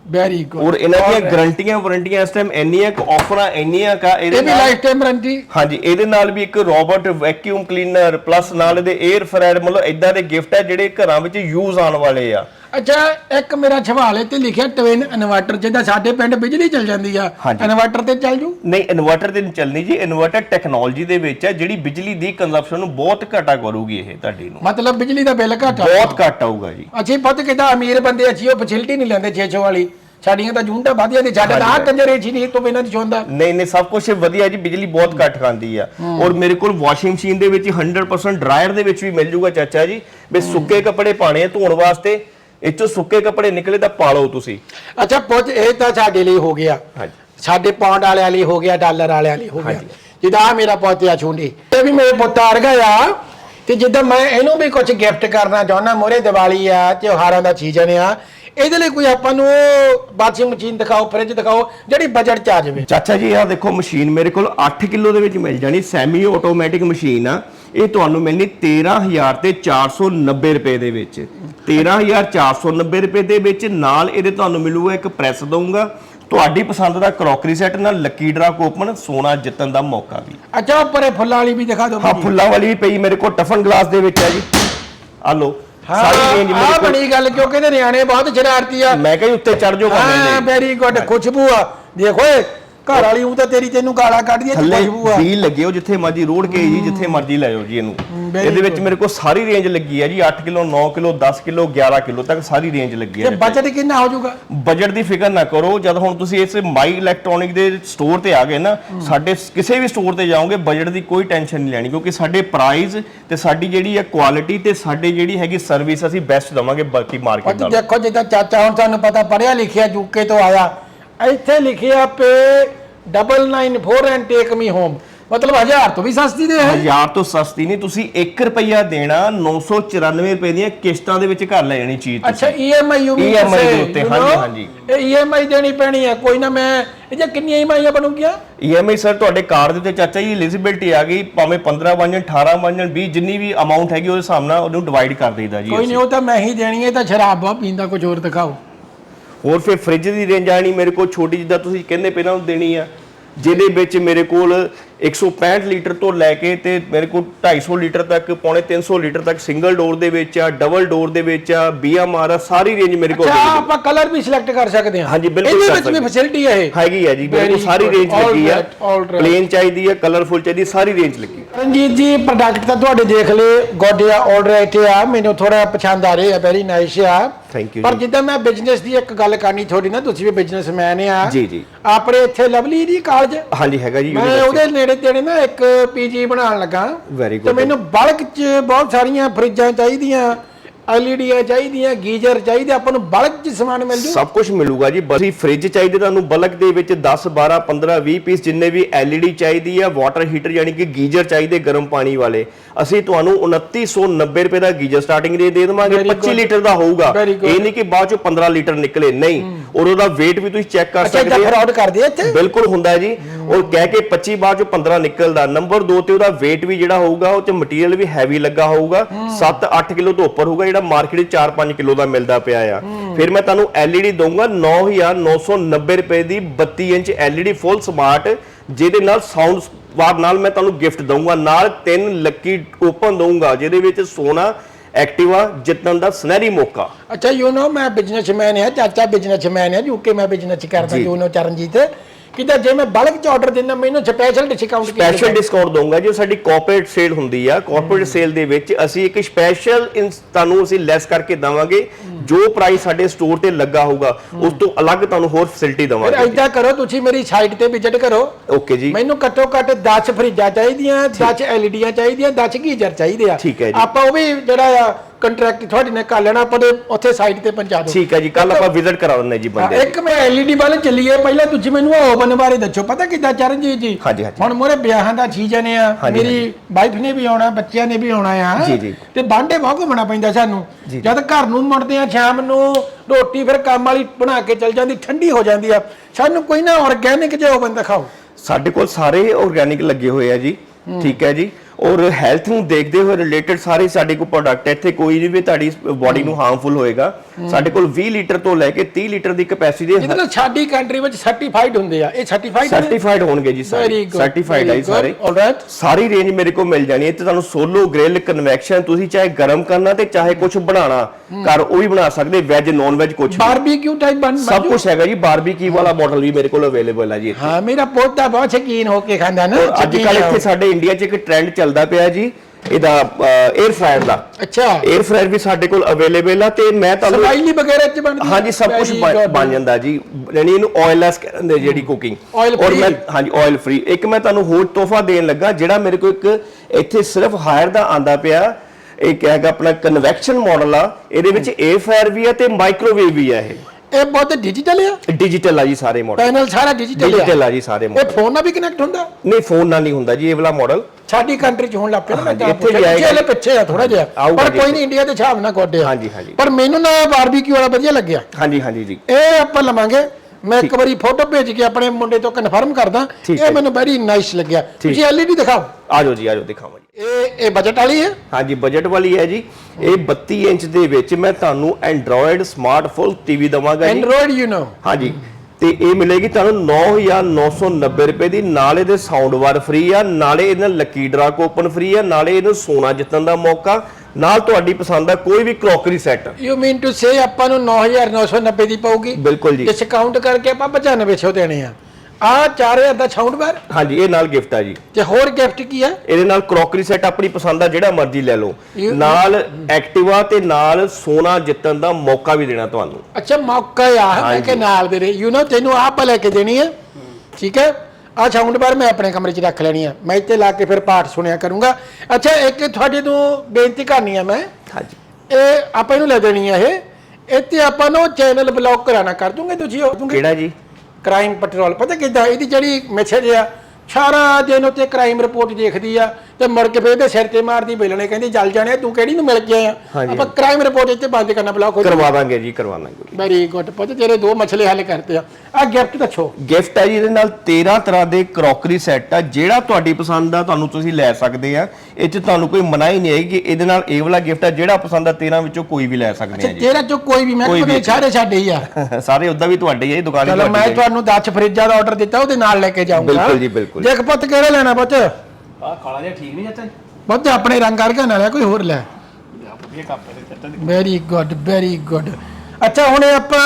ਵੈਰੀ ਗੁੱਡ ਔਰ ਇਹਨਾਂ ਦੀਆਂ ਗਰੰਟੀਆਂ ਵਾਰੰਟੀਆਂ ਇਸ ਟਾਈਮ ਇੰਨੀਆਂ ਕੁ ਆਫਰਾਂ ਇੰਨੀਆਂ ਕਾ ਇਹਦੇ ਇਹ ਵੀ ਨਾਲ ਲਾਈਫ ਟਾਈਮ ਵਾਰੰਟੀ ਹਾਂਜੀ ਇਹਦੇ ਨਾਲ ਵੀ ਇੱਕ ਰੋਬੋਟ ਵੈਕਿਊਮ ਕਲੀਨਰ ਪਲੱਸ ਨਾਲ ਇਹਦੇ 에ਅਰ ਫਰਾਇਰ ਮਤਲਬ ਇਦਾਂ ਦੇ ਗਿਫਟ ਹੈ ਜਿਹੜੇ ਘਰਾਂ ਵਿੱਚ ਯੂਜ਼ ਆਉਣ ਵਾਲੇ ਆ। ਅੱਛਾ ਇੱਕ ਮੇਰਾ ਸਵਾਲ ਤੇ ਲਿਖਿਆ ਟਵਿਨ ਇਨਵਰਟਰ ਜਿੱਦਾਂ ਸਾਡੇ ਪਿੰਡ ਬਿਜਲੀ ਚੱਲ ਜਾਂਦੀ ਆ। ਹਾਂਜੀ। ਇਨਵਰਟਰ ਤੇ ਚੱਲ ਜੂ? ਨਹੀਂ ਇਨਵਰਟਰ ਤੇ ਨਹੀਂ ਚੱਲਣੀ ਜੀ ਇਨਵਰਟਰ ਟੈਕਨੋਲੋਜੀ ਦੇ ਵਿੱਚ ਹੈ ਜਿਹੜੀ ਬਿਜਲੀ ਦੀ ਕੰਜ਼ੰਪਸ਼ਨ ਨੂੰ ਬਹੁਤ ਘਟਾ ਕਰੂਗੀ ਇਹ ਤੁਹਾਡੀ ਨੂੰ। ਮਤਲਬ ਬਿਜਲੀ ਦਾ ਬਿੱਲ ਘੱਟ ਆ ਬਹੁਤ ਘੱਟ ਆਊਗਾ ਜੀ। ਅਸੀਂ ਪਤਾ ਕਿਦਾਂ ਅਮੀਰ ਬੰਦੇ ਅਸੀਂ ਉਹ ਫੈਸਿਲਿਟੀ ਨਹੀਂ ਲੈਂਦੇ 600 ਵਾਲੀ। ਸਾਡੀਆਂ ਤਾਂ ਜੂਨਟਾਂ ਵਧੀਆਂ ਦੀ ਸਾਡੇ ਤਾਂ ਆਹ ਕੰਜਰ ਏਸੀ ਨਹੀਂ ਤੋਂ ਬਿਨਾਂ ਨਹੀਂ ਚੋਂਦਾ। ਨਹੀਂ ਨਹੀਂ ਸਭ ਕੁਝ ਵਧੀਆ ਜੀ ਬਿਜਲੀ ਬਹੁਤ ਘੱਟ ਖਾਂਦੀ ਆ। ਔਰ ਮੇਰੇ ਕੋਲ ਵਾਸ਼ਿੰਗ ਮਸ਼ੀਨ ਦੇ ਵਿੱਚ 100% ਡਰਾਇਰ ਦੇ ਵਿੱਚ ਵੀ ਮਿਲ ਜੂਗਾ ਚਾਚਾ ਜੀ। ਵੀ ਸੁੱਕੇ ਕੱਪੜੇ ਪਾਣੇ ਆ ਧੋਣ ਵਾਸਤੇ ਇਹ ਚੋਂ ਸੁੱਕੇ ਕੱਪੜੇ ਨਿਕਲੇ ਤਾਂ ਪਾ ਲਓ ਤੁਸੀਂ। ਅੱਛਾ ਪੁੱਤ ਇਹ ਤਾਂ ਸਾਡੇ ਲਈ ਹੋ ਗਿਆ। ਹਾਂਜੀ। ਸਾਡੇ ਪੌਂਡ ਵਾਲਿਆਂ ਲਈ ਹੋ ਗਿਆ ਡਾਲਰ ਵਾਲਿਆਂ ਲਈ ਹੋ ਗਿਆ। ਜਿੱਦਾਂ ਆਹ ਮੇਰਾ ਪੁੱਤ ਆ ਛੁੰਡੀ ਇਹ ਵੀ ਮੇਰੇ ਪੁੱਤ ਵਰਗਾ ਆ ਤੇ ਜਿੱਦਾਂ ਮੈਂ ਇਹਨੂੰ ਵੀ ਕੁਝ ਗਿਫਟ ਕਰਨਾ ਚਾਹੁੰਦਾ ਮੋਰੇ ਦੀਵਾਲੀ ਆ ਤਿਉਹਾਰਾਂ ਦਾ ਸੀਜ਼ਨ ਆ ਇਹਦੇ ਲਈ ਕੋਈ ਆਪਾਂ ਨੂੰ ਵਾਸ਼ਿੰਗ ਮਸ਼ੀਨ ਦਿਖਾਓ ਫ੍ਰਿਜ ਦਿਖਾਓ ਜਿਹੜੀ ਬਜਟ ਚ ਆ ਜਾਵੇ। ਚਾਚਾ ਜੀ ਆ ਦੇਖੋ ਮਸ਼ੀਨ ਮੇਰੇ ਕੋਲ 8 ਕਿਲੋ ਦੇ ਵਿੱਚ ਮਿਲ ਜਾਣੀ ਸੈਮੀ ਆਟੋਮੈਟਿਕ ਮਸ਼ੀਨ ਆ। ਇਹ ਤੁਹਾਨੂੰ ਮਿਲਣੀ 13000 ਤੇ 490 ਰੁਪਏ ਦੇ ਵਿੱਚ। 13490 ਰੁਪਏ ਦੇ ਵਿੱਚ ਨਾਲ ਇਹਦੇ ਤੁਹਾਨੂੰ ਮਿਲੂਗਾ ਇੱਕ ਪ੍ਰੈਸ ਦਊਂਗਾ। ਤੁਹਾਡੀ ਪਸੰਦ ਦਾ ਕਰੋਕਰੀ ਸੈੱਟ ਨਾਲ ਲੱਕੀ ਡਰਾ ਕੋਪਨ ਸੋਨਾ ਜਿੱਤਣ ਦਾ ਮੌਕਾ ਵੀ। ਅੱਛਾ ਉੱਪਰ ਫੁੱਲਾਂ ਵਾਲੀ ਵੀ ਦਿਖਾ ਦਿਓ ਹਾਂ। ਫੁੱਲਾਂ ਵਾਲੀ ਵੀ ਪਈ ਮੇਰੇ ਕੋਲ ਟਫਨ ਗਲਾਸ ਦੇ ਵਿੱਚ ਹੈ ਜੀ। ਆ ਲਓ। ਸਾਰੀ ਰੇਂਜ ਆ ਮੇਰੇ ਕੋਲ ਬਣੀ ਗੱਲ ਕਿਉਂਕਿ ਇਹਦੇ ਨਿਆਣੇ ਬਹੁਤ ਸ਼ਰਾਰਤੀ ਆ। ਮੈਂ ਕਿਹਾ ਜੀ ਉੱਤੇ ਚੜ ਜਾਓ ਹਾਂ ਵੈਰੀ ਗੁੱਡ ਖੁਸ਼ਬੂ ਆ। ਦੇਖੋ ਇਹ ਘਰ ਵਾਲੀ ਉਹ ਤਾਂ ਤੇਰੀ ਤੈਨੂੰ ਗਾਲਾਂ ਕੱਢਦੀ ਐ ਥੱਲੇ ਖੁਸ਼ਬੂ ਆ। ਹੋ ਜਿੱਥੇ ਮਰਜ਼ੀ ਰੋੜ ਕੇ ਜੀ ਜਿੱਥੇ ਮਰਜ਼ੀ ਲੈ ਜਾਓ ਜੀ ਇਹਨੂੰ। ਇਹਦੇ ਵਿੱਚ ਮੇਰੇ ਕੋਲ ਸਾਰੀ ਰੇਂਜ ਲੱਗੀ ਹੈ ਜੀ 8 ਕਿਲੋ 9 ਕਿਲੋ 10 ਕਿਲੋ 11 ਕਿਲੋ ਤੱਕ ਸਾਰੀ ਰੇਂਜ ਲੱਗੀ ਤੇ ਹੈ ਬਜਟ ਕਿੰਨਾ ਹੋ ਜਾਊਗਾ? ਬਜਟ ਦੀ ਫਿਕਰ ਨਾ ਕਰੋ ਜਦ ਹੁਣ ਤੁਸੀਂ ਇਸ ਮਾਈ ਇਲੈਕਟ੍ਰੋਨਿਕ ਦੇ ਸਟੋਰ ਤੇ ਆ ਗਏ ਨਾ ਸਾਡੇ ਕਿਸੇ ਵੀ ਸਟੋਰ ਤੇ ਜਾਓਗੇ ਬਜਟ ਦੀ ਕੋਈ ਟੈਨਸ਼ਨ ਨਹੀਂ ਲੈਣੀ ਕਿਉਂਕਿ ਸਾਡੇ ਪ੍ਰਾਈਸ ਤੇ ਸਾਡੀ ਜਿਹੜੀ ਹੈ ਕੁਆਲਿਟੀ ਤੇ ਸਾਡੇ ਜਿਹੜੀ ਹੈਗੀ ਸਰਵਿਸ ਅਸੀਂ ਬੈਸਟ ਦਵਾਂਗੇ ਬਾਕੀ ਮਾਰਕੀਟ ਨਾਲੋਂ। ਦੇਖੋ ਜਿੱਦਾਂ ਚਾਚਾ ਹੁਣ ਤੁਹਾਨੂੰ ਪਤਾ ਪੜਿਆ ਲਿਖਿਆ ਯੂਕੇ ਤੋਂ ਆਇਆ ਇੱਥੇ ਲਿਖਿਆ ਪੇ 994 ਐਂਡ ਟੇਕ ਮੀ ਹੋਮ ਮਤਲਬ 1000 ਤੋਂ ਵੀ ਸਸਤੀ ਦੇ ਹੈ ਹਜ਼ਾਰ ਤੋਂ ਸਸਤੀ ਨਹੀਂ ਤੁਸੀਂ 1 ਰੁਪਿਆ ਦੇਣਾ 994 ਰੁਪਏ ਦੀਆਂ ਕਿਸ਼ਤਾਂ ਦੇ ਵਿੱਚ ਘਰ ਲੈ ਜਾਣੀ ਚੀਜ਼ ਤੁਸੀਂ। ਅੱਛਾ ਈਐਮਆਈ ਯੂ ਵੀ EMI ਦੇ ਉੱਤੇ, ਹਾਂਜੀ, ਹਾਂਜੀ। ਇਹ ਈਐਮਆਈ ਦੇਣੀ ਪੈਣੀ ਹੈ ਕੋਈ ਨਾ ਮੈਂ ਇਹ ਜੇ ਕਿੰਨੀਆਂ ਈਐਮਆਈ ਬਣੂਗੀਆਂ EMI ਸਰ ਤੁਹਾਡੇ ਕਾਰਡ ਦੇ ਉੱਤੇ ਚਾਚਾ ਜੀ ਐਲੀਜੀਬਿਲਟੀ ਆ ਗਈ ਭਾਵੇਂ 15 ਬਣ ਜਾਣ 18 ਬਣ ਜਾਣ 20 ਜਿੰਨੀ ਵੀ ਅਮਾਉਂਟ ਹੈਗੀ ਉਹਦੇ ਹਿਸਾਬ ਨਾਲ ਉਹਨੂੰ ਡਿਵਾਈਡ ਕਰ ਦਈਦਾ ਜੀ ਕੋਈ ਨਹੀਂ। ਉਹ ਤਾਂ ਮੈਂ ਹੀ ਦੇਣੀ ਹੈ ਇਹ ਤਾਂ ਸ਼ਰਾਬ ਬਹੁਤ ਪੀਂਦਾ ਕੁਝ ਹੋਰ ਦਿਖਾਓ ਹੋਰ ਫਿਰ ਫ੍ਰਿਜ ਦੀ ਰੇਂਜ ਆਣੀ, ਮੇਰੇ ਕੋਲ ਛੋਟੀ ਜਿੱਦਾਂ ਤੁਸੀਂ ਕਹਿੰਦੇ ਪਹਿਲਾਂ ਉਹ ਦੇਣੀ ਆ, ਜਿਹਦੇ ਵਿੱਚ ਮੇਰੇ ਕੋਲ 165 ਲੀਟਰ ਤੋਂ ਲੈ ਕੇ ਤੇ ਮੇਰੇ ਕੋਲ 250 ਲੀਟਰ ਤੱਕ ਪੌਣੇ 300 ਲੀਟਰ ਤੱਕ ਸਿੰਗਲ ਡੋਰ ਦੇ ਵਿੱਚ ਆ ਡਬਲ ਡੋਰ ਦੇ ਵਿੱਚ ਆ BMR ਆ ਸਾਰੀ ਰੇਂਜ ਮੇਰੇ ਕੋਲ ਅੱਛਾ ਆਪਾਂ ਕਲਰ ਵੀ ਸਿਲੈਕਟ ਕਰ ਸਕਦੇ ਹਾਂ ਹਾਂਜੀ, ਬਿਲਕੁਲ ਇਹਦੇ ਵਿੱਚ ਵੀ ਹਾਂ। ਫੈਸਿਲਿਟੀ ਹੈ ਇਹ ਹੈਗੀ ਆ ਜੀ ਮੇਰੇ ਕੋਲ ਸਾਰੀ. ਰੇਂਜ ਲੱਗੀ ਆ. ਪਲੇਨ ਚਾਹੀਦੀ ਆ ਕਲਰਫੁਲ ਚਾਹੀਦੀ ਸਾਰੀ ਰੇਂਜ ਲੱਗੀ ਰਣਜੀਤ ਜੀ ਪ੍ਰੋਡਕਟ ਤਾਂ ਤੁਹਾਡੇ ਦੇਖ ਲਏ ਗੋਡੇ ਆ ਆਰਡਰ ਇੱਥੇ ਆ ਮੈਨੂੰ ਥੋੜਾ ਪਸੰਦ ਆ ਰਹੇ ਆ ਵੈਰੀ ਨਾਈਸ ਆ Thank you ਪਰ। ਜਿੱਦਾਂ ਮੈਂ ਬਿਜ਼ਨਸ ਦੀ ਇੱਕ ਗੱਲ ਕਰਨੀ ਥੋੜੀ ਨਾ ਤੁਸੀਂ ਵੀ ਬਿਜ਼ਨਸਮੈਨ ਆ ਜੀ, ਜੀ। ਆਪਣੇ ਇੱਥੇ ਲਵਲੀ ਦੀ ਕਾਲਜ ਹਾਂਜੀ ਹੈਗਾ ਜੀ ਮੈਂ। ਉਹਦੇ ਨੇੜੇ ਤੇੜੇ ਨਾ ਇੱਕ ਪੀਜੀ ਬਣਾਉਣ ਲੱਗਾ ਤੇ. ਮੈਨੂੰ ਬਲਕ ਚ ਬਹੁਤ ਸਾਰੀਆਂ ਫਰਿੱਜਾਂ ਚਾਹੀਦੀਆਂ ਐਲਈਡੀਆਂ ਚਾਹੀਦੀਆਂ ਗੀਜ਼ਰ ਚਾਹੀਦੇ ਆਪਾਂ ਨੂੰ ਬਲਕ ਚ ਸਮਾਨ ਮਿਲ ਜੂ। ਸਭ ਕੁਝ ਮਿਲੂਗਾ ਜੀ ਬਸ ਫ੍ਰਿਜ ਚਾਹੀਦੇ ਤੁਹਾਨੂੰ ਬਲਕ ਦੇ ਵਿੱਚ 10 12 15 20 ਪੀਸ ਜਿੰਨੇ ਵੀ LED ਚਾਹੀਦੀ ਆ ਵਾਟਰ ਹੀਟਰ ਯਾਨੀ ਕਿ ਗੀਜ਼ਰ ਚਾਹੀਦੇ ਗਰਮ ਪਾਣੀ ਵਾਲੇ। ਅਸੀਂ ਤੁਹਾਨੂੰ 2990 ਰੁਪਏ ਦਾ ਗੀਜ਼ਰ ਸਟਾਰਟਿੰਗ ਦੇ ਦੇ ਦੇਵਾਂਗੇ Very 25 good. ਲੀਟਰ ਦਾ ਹੋਊਗਾ. ਇਹ ਨਹੀਂ ਕਿ ਬਾਅਦ ਚੋਂ 15 ਲੀਟਰ ਨਿਕਲੇ ਨਹੀਂ। ਔਰ ਉਹਦਾ weight ਵੀ ਤੁਸੀਂ ਚੈੱਕ ਕਰ ਸਕਦੇ ਆ ਫਰਾਡ ਕਰਦੇ ਆ ਇੱਥੇ? ਬਿਲਕੁਲ ਹੁੰਦਾ ਹੈ। ਜੀ ਉਹ ਕਹਿ ਕੇ 25 ਬਾਅਦ ਚੋਂ 15 ਨਿਕਲਦਾ। ਨੰਬਰ 2 ਤੇ ਉਹਦਾ weight ਵੀ ਜਿਹੜਾ ਹੋਊਗਾ ਉਹ ਚ ਮਟੀਰੀਅਲ ਵੀ ਹੈਵੀ ਲੱਗਾ ਹੋਊਗਾ। 7-8 ਕਿਲੋ ਤੋਂ ਉੱਪਰ ਹੋਊਗਾ ਜਿਹੜਾ ਮਾਰਕੀਟ 'ਚ 4-5 ਕਿਲੋ ਦਾ ਮਿਲਦਾ ਪਿਆ ਆ ਫਿਰ ਮੈਂ ਤੁਹਾਨੂੰ LED ਦਊਂਗਾ 9990 ਰੁਪਏ ਦੀ 32 ਇੰਚ LED ਫੁੱਲ ਸਮਾਰਟ ਜਿਹਦੇ ਨਾਲ ਸਾਊਂਡ ਬਾਰ ਨਾਲ ਮੈਂ ਤੁਹਾਨੂੰ ਗਿਫਟ ਦਊਂਗਾ ਨਾਲ ਤਿੰਨ ਲੱਕੀ ਕੂਪਨ ਦਊਂਗਾ ਜਿਹਦੇ ਵਿੱਚ ਸੋਨਾ ਐਕਟਿਵਾ ਜਿੱਤਣ ਦਾ ਸੁਨਹਿਰੀ ਮੌਕਾ ਅੱਛਾ ਯੂ نو ਮੈਂ ਬਿਜ਼ਨਸਮੈਨ ਆ ਚਾਚਾ ਬਿਜ਼ਨਸਮੈਨ ਆ ਯੂਕੇ ਮੈਂ ਬਿਜ਼ਨਸ ਕਰਦਾ ਜੀ। ਯੂ نو ਚਰਨਜੀਤ ਕਿਦਾਂ ਜੇ ਮੈਂ ਬਲਕ ਚ ਆਰਡਰ ਦਿੰਦਾ ਮੈਨੂੰ ਸਪੈਸ਼ਲ ਡਿਸਕਾਊਂਟ ਸਪੈਸ਼ਲ ਡਿਸਕਾਊਂਟ ਦਊਂਗਾ ਜੋ ਸਾਡੀ ਕਾਰਪੋਰੇਟ ਸੇਲ ਹੁੰਦੀ ਆ। ਕਾਰਪੋਰੇਟ ਸੇਲ ਦੇ ਵਿੱਚ ਅਸੀਂ ਇੱਕ ਸਪੈਸ਼ਲ ਤੁਹਾਨੂੰ ਅਸੀਂ ਲੈਸ ਕਰਕੇ ਦਵਾਂਗੇ। ਜੋ ਪ੍ਰਾਈਸ ਸਾਡੇ ਸਟੋਰ ਤੇ ਲੱਗਾ ਹੋਊਗਾ ਉਸ ਤੋਂ ਅਲੱਗ ਤੁਹਾਨੂੰ ਹੋਰ ਫੈਸਿਲਿਟੀ ਫਿਰ ਦਵਾਂਗੇ ਐਦਾਂ ਕਰੋ ਤੁਸੀਂ ਮੇਰੀ ਸਾਈਟ ਤੇ ਵਿਜ਼ਿਟ ਕਰੋ। ਓਕੇ ਜੀ। ਮੈਨੂੰ ਘੱਟੋ ਘੱਟ 10 ਫਰਿੱਜਾਂ ਚਾਹੀਦੀਆਂ 10 ਐਲਈਡੀਆਂ ਚਾਹੀਦੀਆਂ 10 ਗੀਜ਼ਰ ਚਾਹੀਦੇ ਆ। ਠੀਕ ਹੈ ਜੀ। ਆਪਾਂ ਉਹ ਵੀ ਜਿਹੜਾ ਆ ਕੰਟਰੈਕਟ ਤੁਹਾਡੇ ਨਾਲ ਕਰ ਲੈਣਾ ਆਪਾਂ ਉੱਥੇ ਸਾਈਟ ਤੇ ਪਹੁੰਚਾ ਦਿਓ। ਠੀਕ ਹੈ ਜੀ ਕੱਲ ਆਪਾਂ ਵਿਜ਼ਿਟ ਕਰਾ ਦਿੰਦੇ ਜੀ ਬੰਦੇ ਇੱਕ ਮੈਂ ਐਲਈਡੀ ਵਾਲੇ ਚੱਲੀਏ ਪਹਿਲਾਂ ਤੁਸੀਂ ਮੈਨੂੰ ਓਵਨ ਬਾਰੇ ਦੱਸੋ ਪਤਾ ਕਿੱਦਾਂ ਚਰਨਜੀਤ ਜੀ? ਹਾਂਜੀ, ਹਾਂਜੀ। ਹੁਣ ਮੋਰੇ ਵਿਆਹਾਂ ਦਾ ਸੀਜ਼ਨ ਆ ਮੇਰੀ ਵਾਈਫ ਨੇ ਵੀ ਆਉਣਾ ਬੱਚਿਆਂ ਨੇ ਵੀ ਆਉਣਾ ਆ। ਜੀ, ਜੀ। ਤੇ ਬਾਂਡੇ ਬਹੁਤ ਘੁੰਮਣਾ ਪੈਂਦਾ ਸਾਨੂੰ। ਜੀ। ਜਦ ਘਰ ਨੂੰ ਮੁੜਦੇ ਆ ਸ਼ਾਮ ਨੂੰ ਰੋਟੀ ਫਿਰ ਕੰਮ ਵਾਲੀ ਬਣਾ ਕੇ ਚਲ ਜਾਂਦੀ, ਠੰਡੀ ਹੋ ਜਾਂਦੀ ਆ। ਸਾਨੂੰ ਕੋਈ ਨਾ ਆਰਗੈਨਿਕ ਜਿਹਾ ਓਵਨ ਦਿਖਾਓ ਸਾਡੇ ਕੋਲ ਸਾਰੇ ਆਰਗੈਨਿਕ ਲੱਗੇ ਹੋਏ ਆ ਜੀ। ਠੀਕ ਹੈ ਜੀ। ਔਰ ਹੈਲਥ ਨੂੰ ਦੇਖਦੇ ਹੋਏ ਰਿਲੇਟਡ ਸਾਰੇ ਸਾਡੇ ਕੋਲ ਪ੍ਰੋਡਕਟ ਹੈ। ਇੱਥੇ ਕੋਈ ਨਹੀਂ ਵੀ ਤੁਹਾਡੀ ਬਾਡੀ ਨੂੰ ਹਾਰਮਫੁਲ ਹੋਏਗਾ। ਸਾਡੇ ਕੋਲ 20 ਲੀਟਰ ਤੋਂ ਲੈ ਕੇ 30 ਲੀਟਰ ਦੀ ਕਪੈਸਿਟੀ ਦੇ ਨਾਲ ਸਾਡੀ ਕੰਟਰੀ ਵਿੱਚ ਸਰਟੀਫਾਈਡ ਹੁੰਦੇ ਆ। ਇਹ ਸਰਟੀਫਾਈਡ ਸਰਟੀਫਾਈਡ ਹੋਣਗੇ ਜੀ ਸਾਰੇ। ਸਰਟੀਫਾਈਡ ਹੈ ਸਾਰੇ। ਆਲਰਾਈਟ ਸਾਰੀ ਰੇਂਜ ਮੇਰੇ ਕੋਲ ਮਿਲ ਜਾਣੀ ਹੈ। ਤੇ ਤੁਹਾਨੂੰ ਸੋਲੋ ਗ੍ਰਿਲ ਕਨਵੈਕਸ਼ਨ ਤੁਸੀਂ ਚਾਹੇ ਗਰਮ ਕਰਨਾ ਤੇ ਚਾਹੇ ਕੁਝ ਬਣਾਉਣਾ ਘਰ ਉਹ ਵੀ ਬਣਾ ਸਕਦੇ ਵੈਜ ਨੌਨ ਵੈਜ ਕੁਝ ਬਾਰਬੀਕਿਊ ਟਾਈਪ ਬਣ ਸਭ ਕੁਝ ਹੈਗਾ ਜੀ। ਬਾਰਬੀਕਿਊ ਵਾਲਾ ਮਾਡਲ ਵੀ ਮੇਰੇ ਕੋਲ ਅਵੇਲੇਬਲ ਹੈ ਜੀ ਹਾਂ ਮੇਰਾ ਪੋਤਾ ਬਹੁਤ ਸ਼ੌਕੀਨ ਹੋ ਕੇ ਖਾਂਦਾ ਨਾ। ਅੱਜ ਕੱਲ। ਇੱਥੇ ਸਾਡੇ ਇੰਡੀਆ 'ਚ ਇੱਕ ਟ੍ਰੈਂਡ ਚੱਲਦਾ ਪਿਆ ਜੀ ਇਹਦਾ 에ਅਰ ਫਰਾਇਰ ਦਾ। ਅੱਛਾ। 에ਅਰ ਫਰਾਇਰ ਵੀ ਸਾਡੇ ਕੋਲ ਅਵੇਲੇਬਲ ਆ ਤੇ ਮੈਂ ਤੁਹਾਨੂੰ ਸਲਾਈਲੀ ਵਗੈਰਾ ਚ ਬਣਦੀ ਹਾਂਜੀ ਸਭ ਕੁਝ ਬਣ ਜਾਂਦਾ ਜੀ। ਯਾਨੀ ਇਹਨੂੰ ਆਇਲਲੈਸ ਕਹਿੰਦੇ ਜਿਹੜੀ ਕੁਕਿੰਗ ਔਰ ਮੈਂ ਹਾਂਜੀ ਆਇਲ ਫ੍ਰੀ ਇੱਕ ਮੈਂ ਤੁਹਾਨੂੰ ਹੋਰ ਤੋਹਫਾ ਦੇਣ ਲੱਗਾ ਜਿਹੜਾ ਮੇਰੇ ਕੋਲ ਇੱਕ ਇੱਥੇ ਸਿਰਫ ਹਾਇਰ ਦਾ ਆਂਦਾ ਪਿਆ। ਇਹ ਹੈਗਾ ਆਪਣਾ ਕਨਵੈਕਸ਼ਨ ਮਾਡਲ ਆ। ਇਹਦੇ ਵਿੱਚ 에ਅਰ ਫਰਾਇਰ ਵੀ ਆ ਤੇ ਮਾਈਕ੍ਰੋਵੇਵ ਵੀ ਆ ਇਹ। ਇਹ ਬਹੁਤ ਡਿਜੀਟਲ ਆ। ਡਿਜੀਟਲ ਆ ਜੀ ਸਾਰੇ ਮਾਡਲ ਪੈਨਲ ਸਾਰਾ ਡਿਜੀਟਲ ਆ। ਡਿਜੀਟਲ ਆ ਜੀ ਸਾਰੇ ਇਹ ਫੋਨ ਨਾਲ ਵੀ ਕਨੈਕਟ ਹੁੰਦਾ? ਨਹੀਂ ਫੋਨ ਨਾਲ ਨਹੀਂ ਹੁੰਦਾ ਜੀ ਇਹ ਵਾਲਾ ਮਾਡਲ ਸਾਡੀ ਕੰਟਰੀ ਚ ਹੋਣ ਲੱਗ ਪਿਆ ਨਾ ਮੈਂ ਹਾਂਜੀ, ਤਾਂ ਇੱਥੇ ਵੀ ਪੁੱਛਿਆ, ਆਏਗਾ। ਪਿੱਛੇ ਪਿੱਛੇ ਆ ਥੋੜਾ ਜਿਹਾ। ਆਊਗਾ ਪਰ ਜੀ। ਕੋਈ ਨਹੀਂ ਇੰਡੀਆ ਦੇ ਹਿਸਾਬ ਨਾਲ ਕੋਡੇ ਆ। ਹਾਂਜੀ, ਹਾਂਜੀ। ਪਰ ਮੈਨੂੰ ਨਾ ਬਾਰਬੀਕਿਊ ਵਾਲਾ ਵਧੀਆ ਲੱਗਿਆ। ਹਾਂਜੀ ਹਾਂਜੀ ਜੀ। ਇਹ ਆਪਾਂ ਲਵਾਂਗੇ। ਮੈਂ ਇੱਕ ਵਾਰੀ ਫੋਟੋ ਭੇਜ ਕੇ ਆਪਣੇ ਮੁੰਡੇ ਤੋਂ ਕਨਫਰਮ ਕਰਦਾ ਠੀਕ ਇਹ ਹੈ। ਮੈਨੂੰ ਬੜੀ ਨਾਈਸ ਲੱਗਿਆ। ਤੁਸੀਂ ਐਲਈਡੀ ਦਿਖਾਓ। ਆਜੋ ਜੀ ਆਜੋ ਦਿਖਾਵਾਂ ਜੀ ਇਹ ਇਹ ਬਜਟ ਵਾਲੀ ਹੈ? ਹਾਂਜੀ ਬਜਟ ਵਾਲੀ ਹੈ ਜੀ। ਇਹ 32 ਇੰਚ ਦੇ ਵਿੱਚ ਮੈਂ ਤੁਹਾਨੂੰ ਐਂਡਰੋਇਡ ਸਮਾਰਟ ਫੁੱਲ ਟੀਵੀ ਦਵਾਂਗਾ ਜੀ। ਐਂਡਰੋਇਡ ਯੂ نو ਹਾਂਜੀ ਤੇ ਇਹ ਮਿਲੇਗੀ ਤੁਹਾਨੂੰ 9990 ਰੁਪਏ ਦੀ। ਨਾਲੇ ਦੇ ਸਾਊਂਡ ਬਾਰ ਫ੍ਰੀ ਆ ਨਾਲੇ ਇਹਨਾਂ ਲੱਕੀ ਡਰਾ ਕੋਪਨ ਫ੍ਰੀ ਆ ਨਾਲੇ ਇਹਨੂੰ ਸੋਨਾ ਜਿੱਤਣ ਦਾ ਮੌਕਾ। ਨਾਲ ਤੁਹਾਡੀ ਪਸੰਦ ਦਾ ਕੋਈ ਵੀ crockery set. You mean to say ਆਪਾਂ ਨੂੰ 9990 ਦੀ ਪਊਗੀ? ਬਿਲਕੁਲ ਜੀ। ਡਿਸਕਾਊਂਟ ਕਰਕੇ ਆਪਾਂ 9500 ਦੇਣੇ ਆ। ਆ 4000 ਦਾ ਸਾਊਂਡ ਬਾਰ ਹਾਂਜੀ ਇਹ ਨਾਲ ਗਿਫਟ ਆ ਜੀ। ਤੇ ਹੋਰ ਗਿਫਟ ਕੀ ਆ? ਇਹਦੇ ਨਾਲ ਕਰੋਕਰੀ ਸੈੱਟ ਆਪਣੀ ਪਸੰਦ ਦਾ ਜਿਹੜਾ ਮਰਜ਼ੀ ਲੈ ਲਓ। ਨਾਲ ਐਕਟਿਵਾ ਤੇ ਨਾਲ ਸੋਨਾ ਜਿੱਤਣ ਦਾ ਮੌਕਾ ਵੀ ਦੇਣਾ ਤੁਹਾਨੂੰ। ਅੱਛਾ ਮੌਕਾ ਆ। ਮੈਂ। ਕਿ ਨਾਲ ਦੇ ਰਹੇ ਯੂ نو ਤੈਨੂੰ ਆਪ ਲੈ ਕੇ ਦੇਣੀ ਹੈ ਠੀਕ ਹੈ ਆ ਸਾਊਂਡ ਬਾਰ ਮੈਂ ਆਪਣੇ ਕਮਰੇ 'ਚ ਰੱਖ ਲੈਣੀ ਆ। ਮੈਂ ਇੱਥੇ ਲਾ ਕੇ ਫਿਰ ਪਾਠ ਸੁਣਿਆ ਕਰੂੰਗਾ। ਅੱਛਾ ਇੱਕ ਤੁਹਾਡੇ ਤੋਂ ਬੇਨਤੀ ਕਰਨੀ ਆ ਮੈਂ। ਹਾਂਜੀ। ਇਹ ਆਪਾਂ ਇਹਨੂੰ ਲੈ ਦੇਣੀ ਆ ਇਹ। ਇੱਥੇ ਆਪਾਂ ਨੂੰ ਚੈਨਲ ਬਲੌਕ ਕਰਾਣਾ ਕਰ ਦੂੰਗੇ ਤੁਸੀਂ ਉਹ। ਦੂੰਗੇ ਕਿਹੜਾ ਜੀ? Crime Patrol. ਪਤਾ ਕਿੱਦਾਂ? ਇਹਦੀ ਜਿਹੜੀ ਮੈਸੇਜ ਆ ਸਾਰਾ ਦਿਨ ਉੱਤੇ ਕ੍ਰਾਈਮ ਰਿਪੋਰਟ ਦੇਖਦੀ ਆ। ਤੇ ਮੁੜ ਕੇ ਫਿਰ ਇਹਦੇ ਸਿਰ ਤੇ ਮਾਰਦੀ ਬੇਲਣੇ ਕਹਿੰਦੀ ਜਲ ਜਾਣੇ ਤੂੰ ਕਿਹੜੀ ਨੂੰ ਮਿਲ ਗਿਆ ਆ। ਆਪਾਂ ਕ੍ਰਾਈਮ ਰਿਪੋਰਟ ਇੱਥੇ ਬੰਦ ਕਰਨਾ ਬਲੌਕ ਹੋ ਕਰਵਾ ਦਾਂਗੇ ਜੀ ਕਰਵਾ ਦਾਂਗੇ ਵੈਰੀ ਗੁੱਡ ਪੁੱਤ ਤੇਰੇ ਦੋ ਮਸਲੇ ਹੱਲ ਕਰਤੇ ਆ। ਆ ਗਿਫਟ ਦੱਸੋ। ਗਿਫਟ ਹੈ ਜੀ ਇਹਦੇ ਨਾਲ 13 ਤਰ੍ਹਾਂ ਦੇ ਕਰੋਕਰੀ ਸੈੱਟ ਆ ਜਿਹੜਾ ਤੁਹਾਡੀ ਪਸੰਦ ਆ ਤੁਹਾਨੂੰ ਤੁਸੀਂ ਲੈ ਸਕਦੇ ਆ। ਇਹ ਚ ਤੁਹਾਨੂੰ ਕੋਈ ਮਨਾਹੀ ਨਹੀਂ ਹੈਗੀ ਕਿ ਇਹਦੇ ਨਾਲ ਇਹ ਵਾਲਾ ਗਿਫਟ ਆ ਜਿਹੜਾ ਪਸੰਦ ਆ 13 ਵਿੱਚੋਂ ਕੋਈ ਵੀ ਲੈ ਸਕਦੇ ਆ ਜੀ। ਤੇਰਾ ਚੋਂ ਕੋਈ ਵੀ ਮੈਂ ਕੋਈ। ਸਾਰੇ ਸਾਡੇ ਹੀ ਆ। ਸਾਰੇ ਉਦਾਂ ਵੀ ਤੁਹਾਡੇ ਹੀ ਦੁਕਾਨ ਚਲੋ ਮੈਂ। ਤੁਹਾਨੂੰ 10 ਫਰਿੱਜਾਂ ਦਾ ਆਰਡਰ ਦਿੱਤਾ ਉਹਦੇ ਨਾਲ ਲੈ ਕੇ ਜਾਊਂਗਾ। ਬਿਲਕੁਲ ਜੀ, ਬਿਲਕੁਲ। ਦੇਖ ਪੁੱਤ ਕਿਹੜਾ ਲੈਣਾ ਪੁੱਤ? ਆ ਕਾਲਾ ਜਿਹਾ ਠੀਕ ਨਹੀਂ ਚਾਚਾ ਜੀ ਪੁੱਤ ਆਪਣੇ ਰੰਗ ਕਰਕੇ ਨਾ ਲੈ ਕੋਈ ਹੋਰ ਲੈ। ਇਹ ਕੱਪ ਦੇ ਚਾਚਾ ਜੀ ਵੈਰੀ ਗੁੱਡ ਵੈਰੀ ਗੁੱਡ ਅੱਛਾ ਹੁਣ ਇਹ ਆਪਾਂ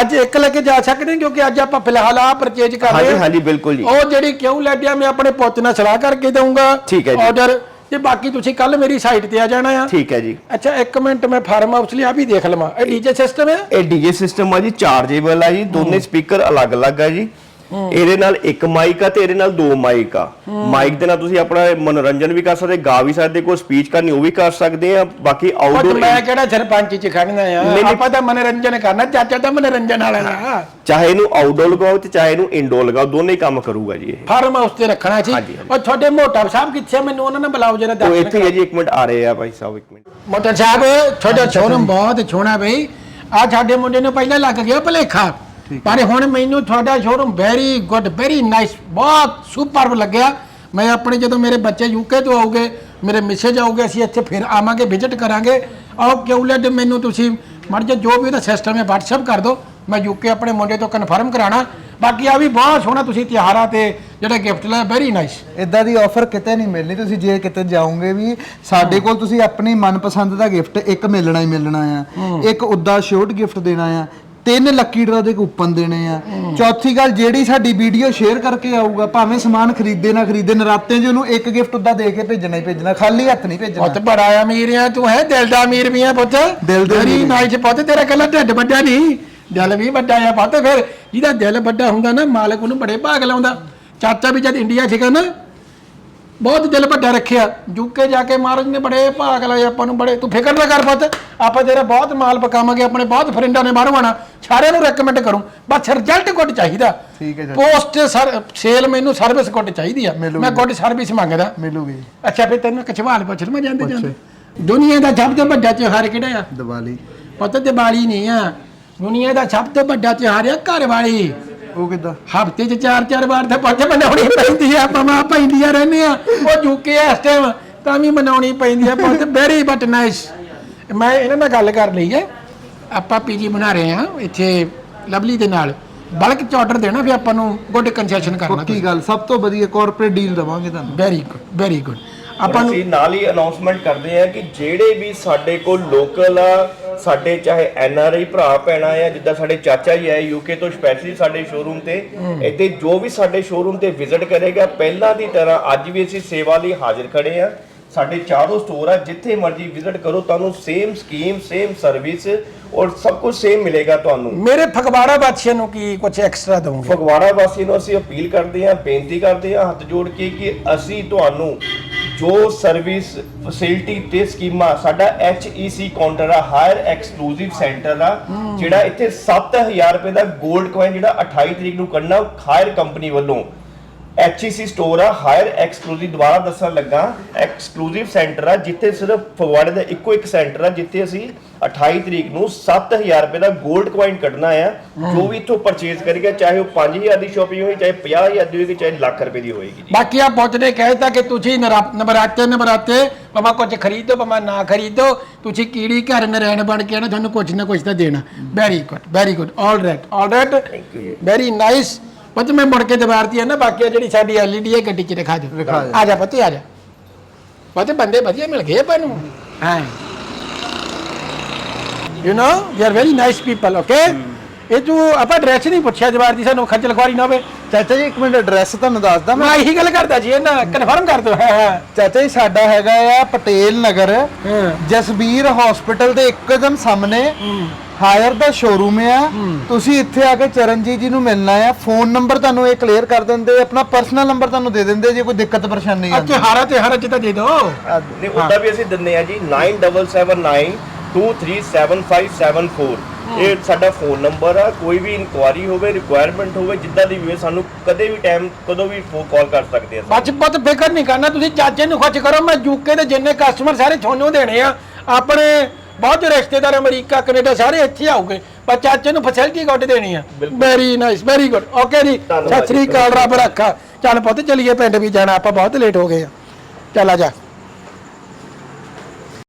ਅੱਜ ਇੱਕ ਲੈ ਕੇ ਜਾ ਸਕਦੇ ਹਾਂ ਕਿਉਂਕਿ ਅੱਜ ਆਪਾਂ ਫਿਲਹਾਲ ਆ ਪਰਚੇਜ ਕਰ ਰਹੇ ਹਾਂਜੀ ਹਾਂ। ਹਾਂਜੀ ਬਿਲਕੁਲ ਜੀ। ਉਹ ਜਿਹੜੀ ਕਿਉਂ ਲੈਡਿਆ ਮੈਂ ਆਪਣੇ ਪੁੱਤ ਨਾਲ ਸਲਾਹ ਕਰਕੇ ਦਊਂਗਾ। ਠੀਕ ਹੈ ਜੀ। ਆਰਡਰ ਤੇ ਬਾਕੀ ਤੁਸੀਂ ਕੱਲ ਮੇਰੀ ਸਾਈਟ ਤੇ ਆ ਜਾਣਾ ਆ। ਠੀਕ ਹੈ ਜੀ। ਅੱਛਾ ਇੱਕ ਮਿੰਟ ਮੈਂ ਫਾਰਮ ਹਾਊਸ ਲਈ ਆ ਵੀ ਦੇਖ ਲਵਾਂ। ਇਹ ਡੀਜੇ ਸਿਸਟਮ ਹੈ ਇਹ ਡੀਜੇ ਸਿਸਟਮ ਆ ਜੀ ਚਾਰਜੇਬਲ ਆ ਜੀ ਦੋਨੇ ਸਪੀਕਰ ਅਲੱਗ-ਅਲੱਗ ਆ ਜੀ। ਇਹਦੇ ਨਾਲ ਇੱਕ ਮਾਈਕ ਆ ਤੇ ਇਹਦੇ ਨਾਲ ਦੋ ਮਾਈਕ ਆ। ਮਾਈਕ ਦੇ ਨਾਲ ਤੁਸੀਂ ਆਪਣਾ ਮਨੋਰੰਜਨ ਵੀ ਕਰ ਸਕਦੇ ਗਾ ਵੀ ਸਕਦੇ ਕੋਈ ਸਪੀਚ ਕਰਨੀ ਉਹ ਵੀ ਕਰ ਸਕਦੇ ਆ ਬਾਕੀ ਆਊਟਡੋਰ ਮੈਂ ਕਿਹੜਾ ਸਰਪੰਚ ਚ ਖੜਨਾ ਆ। ਆਪਾਂ ਤਾਂ ਮਨੋਰੰਜਨ ਕਰਨਾ ਚਾਚਾ ਤਾਂ ਮਨੋਰੰਜਨ ਵਾਲਾ ਆ ਚਾਹੇ ਇਹਨੂੰ ਆਊਟਡੋਰ ਲਗਾਓ ਤੇ ਚਾਹੇ ਇਹਨੂੰ ਇਨਡੋਰ ਲਗਾਓ ਦੋਨੇ ਹੀ ਕੰਮ ਕਰੂਗਾ ਜੀ ਇਹ। ਫਾਰਮ ਹਾਊਸ ਤੇ ਰੱਖਣਾ ਸੀ। ਉਹ ਤੁਹਾਡੇ ਮੋਟਾ ਸਾਹਿਬ ਕਿੱਥੇ? ਮੈਨੂੰ ਉਹਨਾਂ ਨੇ ਬੁਲਾਓ ਜਰਾ ਉਹ ਦੱਸ ਇੱਥੇ ਹੀ ਜੀ ਇੱਕ ਮਿੰਟ ਆ ਰਹੇ ਆ ਭਾਈ ਸਾਹਿਬ ਇੱਕ ਮਿੰਟ। ਮੋਟਰ ਸਾਹਿਬ ਤੁਹਾਡਾ ਸ਼ੋਰੂਮ ਬਹੁਤ ਸੋਹਣਾ ਬਈ। ਆ ਸਾਡੇ ਮੁੰਡੇ ਨੂੰ ਪਹਿਲਾਂ ਲੱਗ ਗਿਆ ਭਲੇਖਾ। ਪਰ ਹੁਣ ਮੈਨੂੰ ਤੁਹਾਡਾ showroom very good very nice ਬਹੁਤ ਸੁਪਰਬ ਲੱਗਿਆ। ਮੈਂ ਆਪਣੇ ਜਦੋਂ ਮੇਰੇ ਬੱਚੇ ਯੂਕੇ ਤੋਂ ਆਉਗੇ ਮੇਰੇ ਮੈਸੇਜ ਆਉਗੇ ਅਸੀਂ ਇੱਥੇ ਫਿਰ ਆਵਾਂਗੇ ਵਿਜ਼ਿਟ ਕਰਾਂਗੇ। ਆਓ ਕਿਉਲੈਟ ਮੈਨੂੰ ਤੁਸੀਂ? ਮੜ ਜਾ ਜੋ ਵੀ ਉਹਦਾ ਸਿਸਟਮ ਹੈ WhatsApp ਕਰ ਦਿਓ। ਮੈਂ ਯੂਕੇ ਆਪਣੇ ਮੁੰਡੇ ਤੋਂ ਕਨਫਰਮ ਕਰਾਣਾ। ਬਾਕੀ ਆ ਵੀ ਬਹੁਤ ਸੋਹਣਾ ਤੁਸੀਂ ਤਿਉਹਾਰਾਂ ਤੇ ਜਿਹੜਾ ਗਿਫਟ ਲਿਆ ਵੈਰੀ ਨਾਈਸ ਇਦਾਂ ਦੀ ਆਫਰ ਕਿਤੇ ਨਹੀਂ ਮਿਲਣੀ। ਤੁਸੀਂ ਜੇ ਕਿਤੇ ਜਾਓਗੇ ਵੀ ਸਾਡੇ ਕੋਲ ਤੁਸੀਂ ਆਪਣੀ ਮਨਪਸੰਦ ਦਾ ਗਿਫਟ ਇੱਕ ਮਿਲਣਾ ਹੀ ਮਿਲਣਾ ਆ। ਇੱਕ ਉੱਦਾ ਸ਼ੋਰਟ ਗਿਫਟ ਦੇਣਾ ਆ। ਤਿੰਨ ਲੱਕੀ ਡਰਾ ਦੇ ਕੂਪਨ ਦੇਣੇ ਆ। ਚੌਥੀ ਗੱਲ ਜਿਹੜੀ ਸਾਡੀ ਵੀਡੀਓ ਸ਼ੇਅਰ ਕਰਕੇ ਆਊਗਾ ਭਾਵੇਂ ਸਮਾਨ ਖਰੀਦੇ ਨਾ ਖਰੀਦੇ ਨਰਾਤੇ 'ਚ ਉਹਨੂੰ ਇੱਕ ਗਿਫਟ ਉੱਦਾ ਦੇ ਕੇ ਭੇਜਣਾ ਹੀ ਭੇਜਣਾ ਖਾਲੀ ਹੱਥ ਨਹੀਂ ਭੇਜਣਾ। ਪੁੱਤ ਬੜਾ ਅਮੀਰ ਆ ਤੂੰ ਹੈ ਦਿਲ ਦਾ ਅਮੀਰ ਵੀ ਆ ਪੁੱਤ। ਦਿਲ ਦੇ ਅਮੀਰ। ਨਾਈਸ ਪੁੱਤ ਤੇਰਾ ਕੱਲਾ ਢਿੱਡ ਵੱਡਾ ਨਹੀਂ। ਦਿਲ ਵੀ ਵੱਡਾ ਆ ਪੁੱਤ ਫਿਰ ਜਿਹਦਾ ਦਿਲ ਵੱਡਾ ਹੁੰਦਾ ਨਾ ਮਾਲਕ ਉਹਨੂੰ ਬੜੇ ਭਾਗ ਲਾਉਂਦਾ। ਚਾਚਾ ਵੀ ਜਦ ਇੰਡੀਆ ਸੀਗਾ ਨਾ ਬਹੁਤ ਦਿਲ ਵੱਡਾ ਰੱਖਿਆ। ਯੂਕੇ ਜਾ ਕੇ ਮਹਾਰਾਜ ਨੇ ਬੜੇ ਭਾਗ ਲਾਏ ਆਪਾਂ ਨੂੰ ਬੜੇ ਤੂੰ ਫਿਕਰ ਨਾ ਕਰ ਪੁੱਤ ਆਪਾਂ ਤੇਰਾ ਬਹੁਤ ਮਾਲ ਪਕਾਵਾਂਗੇ ਆਪਣੇ ਬਹੁਤ ਫਰੈਂਡਾਂ ਨੇ ਬਾਹਰੋਂ ਆਣਾ ਸਾਰਿਆਂ ਨੂੰ ਰეკਮੈਂਡ ਕਰੂੰ। ਬਸ ਰਿਜ਼ਲਟ ਗੁੱਡ ਚਾਹੀਦਾ। ਠੀਕ ਹੈ ਜੀ। ਪੋਸਟ ਸਰ ਸੇਲ ਮੈਨੂੰ ਸਰਵਿਸ ਗੁੱਡ ਚਾਹੀਦੀ ਆ। ਮੈਂ ਗੁੱਡ ਸਰਵਿਸ ਮੰਗਦਾ। ਮਿਲੂਗੀ ਅੱਛਾ ਫਿਰ ਤੈਨੂੰ ਇੱਕ ਸਵਾਲ ਪੁੱਛ ਲਵਾਂ ਜਾਂਦੇ ਜਾਂਦੇ। ਦੁਨੀਆ ਦਾ ਸਭ ਤੋਂ ਵੱਡਾ ਤਿਉਹਾਰ ਕਿਹੜਾ ਆ? ਦੀਵਾਲੀ। ਪਤਾ ਦੀਵਾਲੀ ਨਹੀਂ ਆ। ਦੁਨੀਆ ਦਾ ਸਭ ਤੋਂ ਵੱਡਾ ਤਿਉਹਾਰ ਆ ਘਰ ਵਾਲੀ। ਉਹ ਕਿੱਦਾਂ? ਹਫ਼ਤੇ 'ਚ ਚਾਰ ਚਾਰ ਵਾਰ ਤਾਂ ਪੱਜ ਮਨਾਉਣੀ ਪੈਂਦੀ ਆ ਆਪਾਂ ਪੈਂਦੀਆਂ ਰਹਿੰਦੇ ਆ। ਉਹ ਜੁਕੇ ਇਸ ਟਾਈਮ ਤਾਂ ਵੀ ਮਨਾਉਣੀ ਪੈਂਦੀ ਆ ਬਹੁਤ ਵੈਰੀ ਬਟ ਨਾਈਸ ਮੈਂ ਇਹਨਾਂ ਨਾਲ ਗੱਲ ਕਰ ਲਈ ਹੈ। ਆਪਾਂ ਪੀਜੀ ਬਣਾ ਰਹੇ ਆ ਇੱਥੇ ਲਵਲੀ ਦੇ ਨਾਲ। ਬਲਕ ਚ ਆਰਡਰ ਦੇਣਾ ਫਿਰ ਆਪਾਂ ਨੂੰ ਗੁੱਡ ਕਨਸੈਸ਼ਨ ਕਰਨਾ ਪੱਕੀ ਗੱਲ ਸਭ ਤੋਂ ਵਧੀਆ ਕਾਰਪੋਰੇਟ ਡੀਲ ਦਵਾਂਗੇ ਤੁਹਾਨੂੰ। ਵੈਰੀ ਗੁੱਡ ਵੈਰੀ ਗੁੱਡ ਆਪਾਂ ਨੂੰ ਅਸੀਂ ਨਾਲ ਹੀ ਅਨਾਉਂਸਮੈਂਟ ਕਰਦੇ ਆ ਕਿ ਜਿਹੜੇ ਵੀ ਸਾਡੇ ਕੋਲ ਲੋਕਲ ਆ ਸਾਡੇ ਚਾਹੇ ਐਨ ਆਰ ਆਈ ਭਰਾ ਭੈਣਾਂ ਆ ਜਿੱਦਾਂ ਸਾਡੇ ਚਾਚਾ ਜੀ ਆਏ ਯੂਕੇ ਤੋਂ ਸਪੈਸ਼ਲੀ ਸਾਡੇ ਸ਼ੋਰੂਮ ਤੇ ਇੱਥੇ ਜੋ ਵੀ ਸਾਡੇ ਸ਼ੋਰੂਮ ਤੇ ਵਿਜ਼ਿਟ ਕਰੇਗਾ ਪਹਿਲਾਂ ਦੀ ਤਰ੍ਹਾਂ ਅੱਜ ਵੀ ਅਸੀਂ ਸੇਵਾ ਲਈ ਹਾਜ਼ਰ ਖੜੇ ਆ ਸਾਡੇ ਚਾਰੋਂ ਸਟੋਰ ਆ ਜਿੱਥੇ ਮਰਜ਼ੀ ਵਿਜ਼ਿਟ ਕਰੋ ਤੁਹਾਨੂੰ ਸੇਮ ਸਕੀਮ ਸੇਮ ਸਰਵਿਸ ਔਰ ਸਭ ਕੁਝ ਸੇਮ ਮਿਲੇਗਾ ਤੁਹਾਨੂੰ। ਮੇਰੇ ਫਗਵਾੜਾ ਬਾਦਸ਼ਾਹ ਨੂੰ ਕੀ ਕੁਝ ਐਕਸਟਰਾ ਦਵਾਂਗੇ? ਫਗਵਾੜਾ ਵਾਸੀ ਨੂੰ ਅਸੀਂ ਅਪੀਲ ਕਰਦੇ ਹਾਂ ਬੇਨਤੀ ਕਰਦੇ ਹਾਂ ਹੱਥ ਜੋੜ ਕੇ ਕਿ ਅਸੀਂ ਤੁਹਾਨੂੰ ਜੋ ਸਰਵਿਸ ਫੈਸਿਲਿਟੀ ਤੇ ਸਕੀਮਾਂ ਸਾਡਾ HEC ਕਾਊਂਟਰ ਆ ਹਾਇਰ ਐਕਸਕਲੂਸਿਵ ਸੈਂਟਰ ਆ ਜਿਹੜਾ ਇੱਥੇ 7000 ਰੁਪਏ ਦਾ 골ਡ ਕੋਇਨ ਜਿਹੜਾ 28 ਤਰੀਕ ਨੂੰ ਕੱਢਣਾ ਹਾਇਰ ਕੰਪਨੀ ਵੱਲੋਂ HEC ਸਟੋਰ ਆ ਹਾਇਰ ਐਕਸਕਲੂਸਿਵ ਦੁਬਾਰਾ ਦੱਸਣ ਲੱਗਾ ਐਕਸਕਲੂਸਿਵ ਸੈਂਟਰ ਆ ਜਿੱਥੇ ਸਿਰਫ ਫਗਵਾੜੇ ਦਾ ਇੱਕੋ ਇੱਕ ਸੈਂਟਰ ਆ ਜਿੱਥੇ ਅਸੀਂ 28 ਤਰੀਕ ਨੂੰ 7000 ਰੁਪਏ ਦਾ 골ਡ ਕੋਇਨ ਕੱਢਣਾ ਆ। ਜੋ ਵੀ ਇੱਥੋਂ ਪਰਚੇਜ਼ ਕਰੇਗਾ ਚਾਹੇ ਉਹ 5000 ਦੀ ਸ਼ਾਪਿੰਗ ਹੋਈ ਚਾਹੇ 50000 ਦੀ ਹੋਏਗੀ ਚਾਹੇ ਲੱਖ ਰੁਪਏ ਦੀ ਹੋਏਗੀ ਬਾਕੀ ਆ ਪੁੱਛਦੇ ਕਹਿਤਾ ਕਿ ਤੁਸੀਂ ਨਵਰਾਤੇ ਨਵਰਾਤੇ ਭਾਵੇਂ ਕੁਝ ਖਰੀਦੋ ਭਾਵੇਂ ਨਾ ਖਰੀਦੋ ਤੁਸੀਂ ਕੀੜੀ ਘਰ ਨਰੈਣ ਬਣ ਕੇ ਨਾ ਤੁਹਾਨੂੰ ਕੁਝ ਨਾ ਕੁਝ ਤਾਂ ਦੇਣਾ। Very good very good all right all right very nice ਪੁੱਤ ਮੈਂ ਮੁੜ ਕੇ ਦੁਬਾਰਤੀ ਹੈ ਨਾ ਬਾਕੀ ਆ ਜਿਹੜੀ ਸਾਡੀ ਐਲਈਡੀ ਹੈ ਗੱਡੀ 'ਚ ਦਿਖਾ ਦਿਓ। ਦਿਖਾ ਦਿਓ। ਆ ਜਾ ਪੁੱਤ ਆ ਜਾ। ਪੁੱਤ ਬੰਦੇ ਵਧੀਆ ਮਿਲ ਗਏ ਆਪਾਂ ਨੂੰ। ਹਾਂ। You know you are very nice people okay ਇਹ ਤੂੰ ਆਪਾਂ ਐਡਰੈਸ ਨਹੀਂ ਪੁੱਛਿਆ ਦੁਬਾਰਤੀ ਸਾਨੂੰ ਖੱਜਲ ਖੁਆਰੀ ਨਾ ਹੋਵੇ। ਚਾਚਾ ਜੀ ਇੱਕ ਮਿੰਟ ਐਡਰੈਸ ਤੁਹਾਨੂੰ ਦੱਸਦਾ ਮੈਂ। ਮੈਂ ਇਹੀ ਗੱਲ ਕਰਦਾ ਜੀ ਇਹਨਾਂ ਕਨਫਰਮ ਕਰ ਦਿਓ। ਹਾਂ ਹਾਂ। ਚਾਚਾ ਜੀ ਸਾਡਾ ਹੈਗਾ ਆ ਪਟੇਲ ਨਗਰ। ਹਾਂ। ਜਸਬੀਰ ਹਸਪੀਟਲ ਦੇ ਇੱਕਦਮ ਸਾਹਮਣੇ। ਹਾਇਰ ਦਾ ਸ਼ੋਰੂਮ ਆ। ਤੁਸੀਂ ਇੱਥੇ ਆ ਕੇ ਚਰਨਜੀਤ ਜੀ ਨੂੰ ਮਿਲਣਾ ਆ। ਫੋਨ ਨੰਬਰ ਤੁਹਾਨੂੰ ਇਹ ਕਲੀਅਰ ਕਰ ਦਿੰਦੇ ਆਪਣਾ ਪਰਸਨਲ ਨੰਬਰ ਤੁਹਾਨੂੰ ਦੇ ਦਿੰਦੇ ਜੇ ਕੋਈ ਦਿੱਕਤ ਪਰੇਸ਼ਾਨੀ ਆਉਂਦੀ ਅੱਛਾ ਹਾਰਾ ਤੇ ਹਾਰਾ ਚ ਤਾਂ ਦੇ ਦਿਓ। ਨਹੀਂ ਉਹਦਾ ਵੀ ਅਸੀਂ ਦਿੰਦੇ ਆ ਜੀ 9779237574 ਇਹ ਸਾਡਾ ਫੋਨ ਨੰਬਰ ਆ ਕੋਈ ਵੀ ਇਨਕੁਆਰੀ ਹੋਵੇ ਰਿਕੁਆਇਰਮੈਂਟ ਹੋਵੇ ਜਿੱਦਾਂ ਦੀ ਵੀ ਹੋਵੇ ਸਾਨੂੰ ਕਦੇ ਵੀ ਟਾਈਮ ਕਦੋਂ ਵੀ ਫੋਨ ਕਾਲ ਕਰ ਸਕਦੇ ਆ ਬੱਚ ਬੱਤ ਫਿਕਰ ਨਹੀਂ ਕਰਨਾ ਤੁਸੀਂ ਚਾਚੇ ਨੂੰ ਖੁਸ਼ ਕਰੋ ਮੈਂ ਯੂਕੇ ਦੇ ਜਿੰਨੇ ਕਸਟਮਰ ਸਾਰੇ ਤੁਹਾਨੂੰ ਦੇਣੇ ਆ। ਆਪਣੇ ਬਹੁਤ ਰਿਸ਼ਤੇਦਾਰ ਅਮਰੀਕਾ ਕੈਨੇਡਾ ਸਾਰੇ ਇੱਥੇ ਆਉਗੇ ਪਰ ਚਾਚੇ ਨੂੰ ਫੈਸਿਲਿਟੀ ਗੁੱਡ ਦੇਣੀ ਆ। Very nice very good okay ਜੀ ਸਤਿ ਸ੍ਰੀ ਅਕਾਲ ਰੱਬ ਰੱਖਾ। ਚੱਲ ਪੁੱਤ ਚਲੀਏ ਪਿੰਡ ਵੀ ਜਾਣਾ ਆਪਾਂ ਬਹੁਤ ਲੇਟ ਹੋ ਗਏ ਆ। ਚੱਲ ਆ ਜਾ।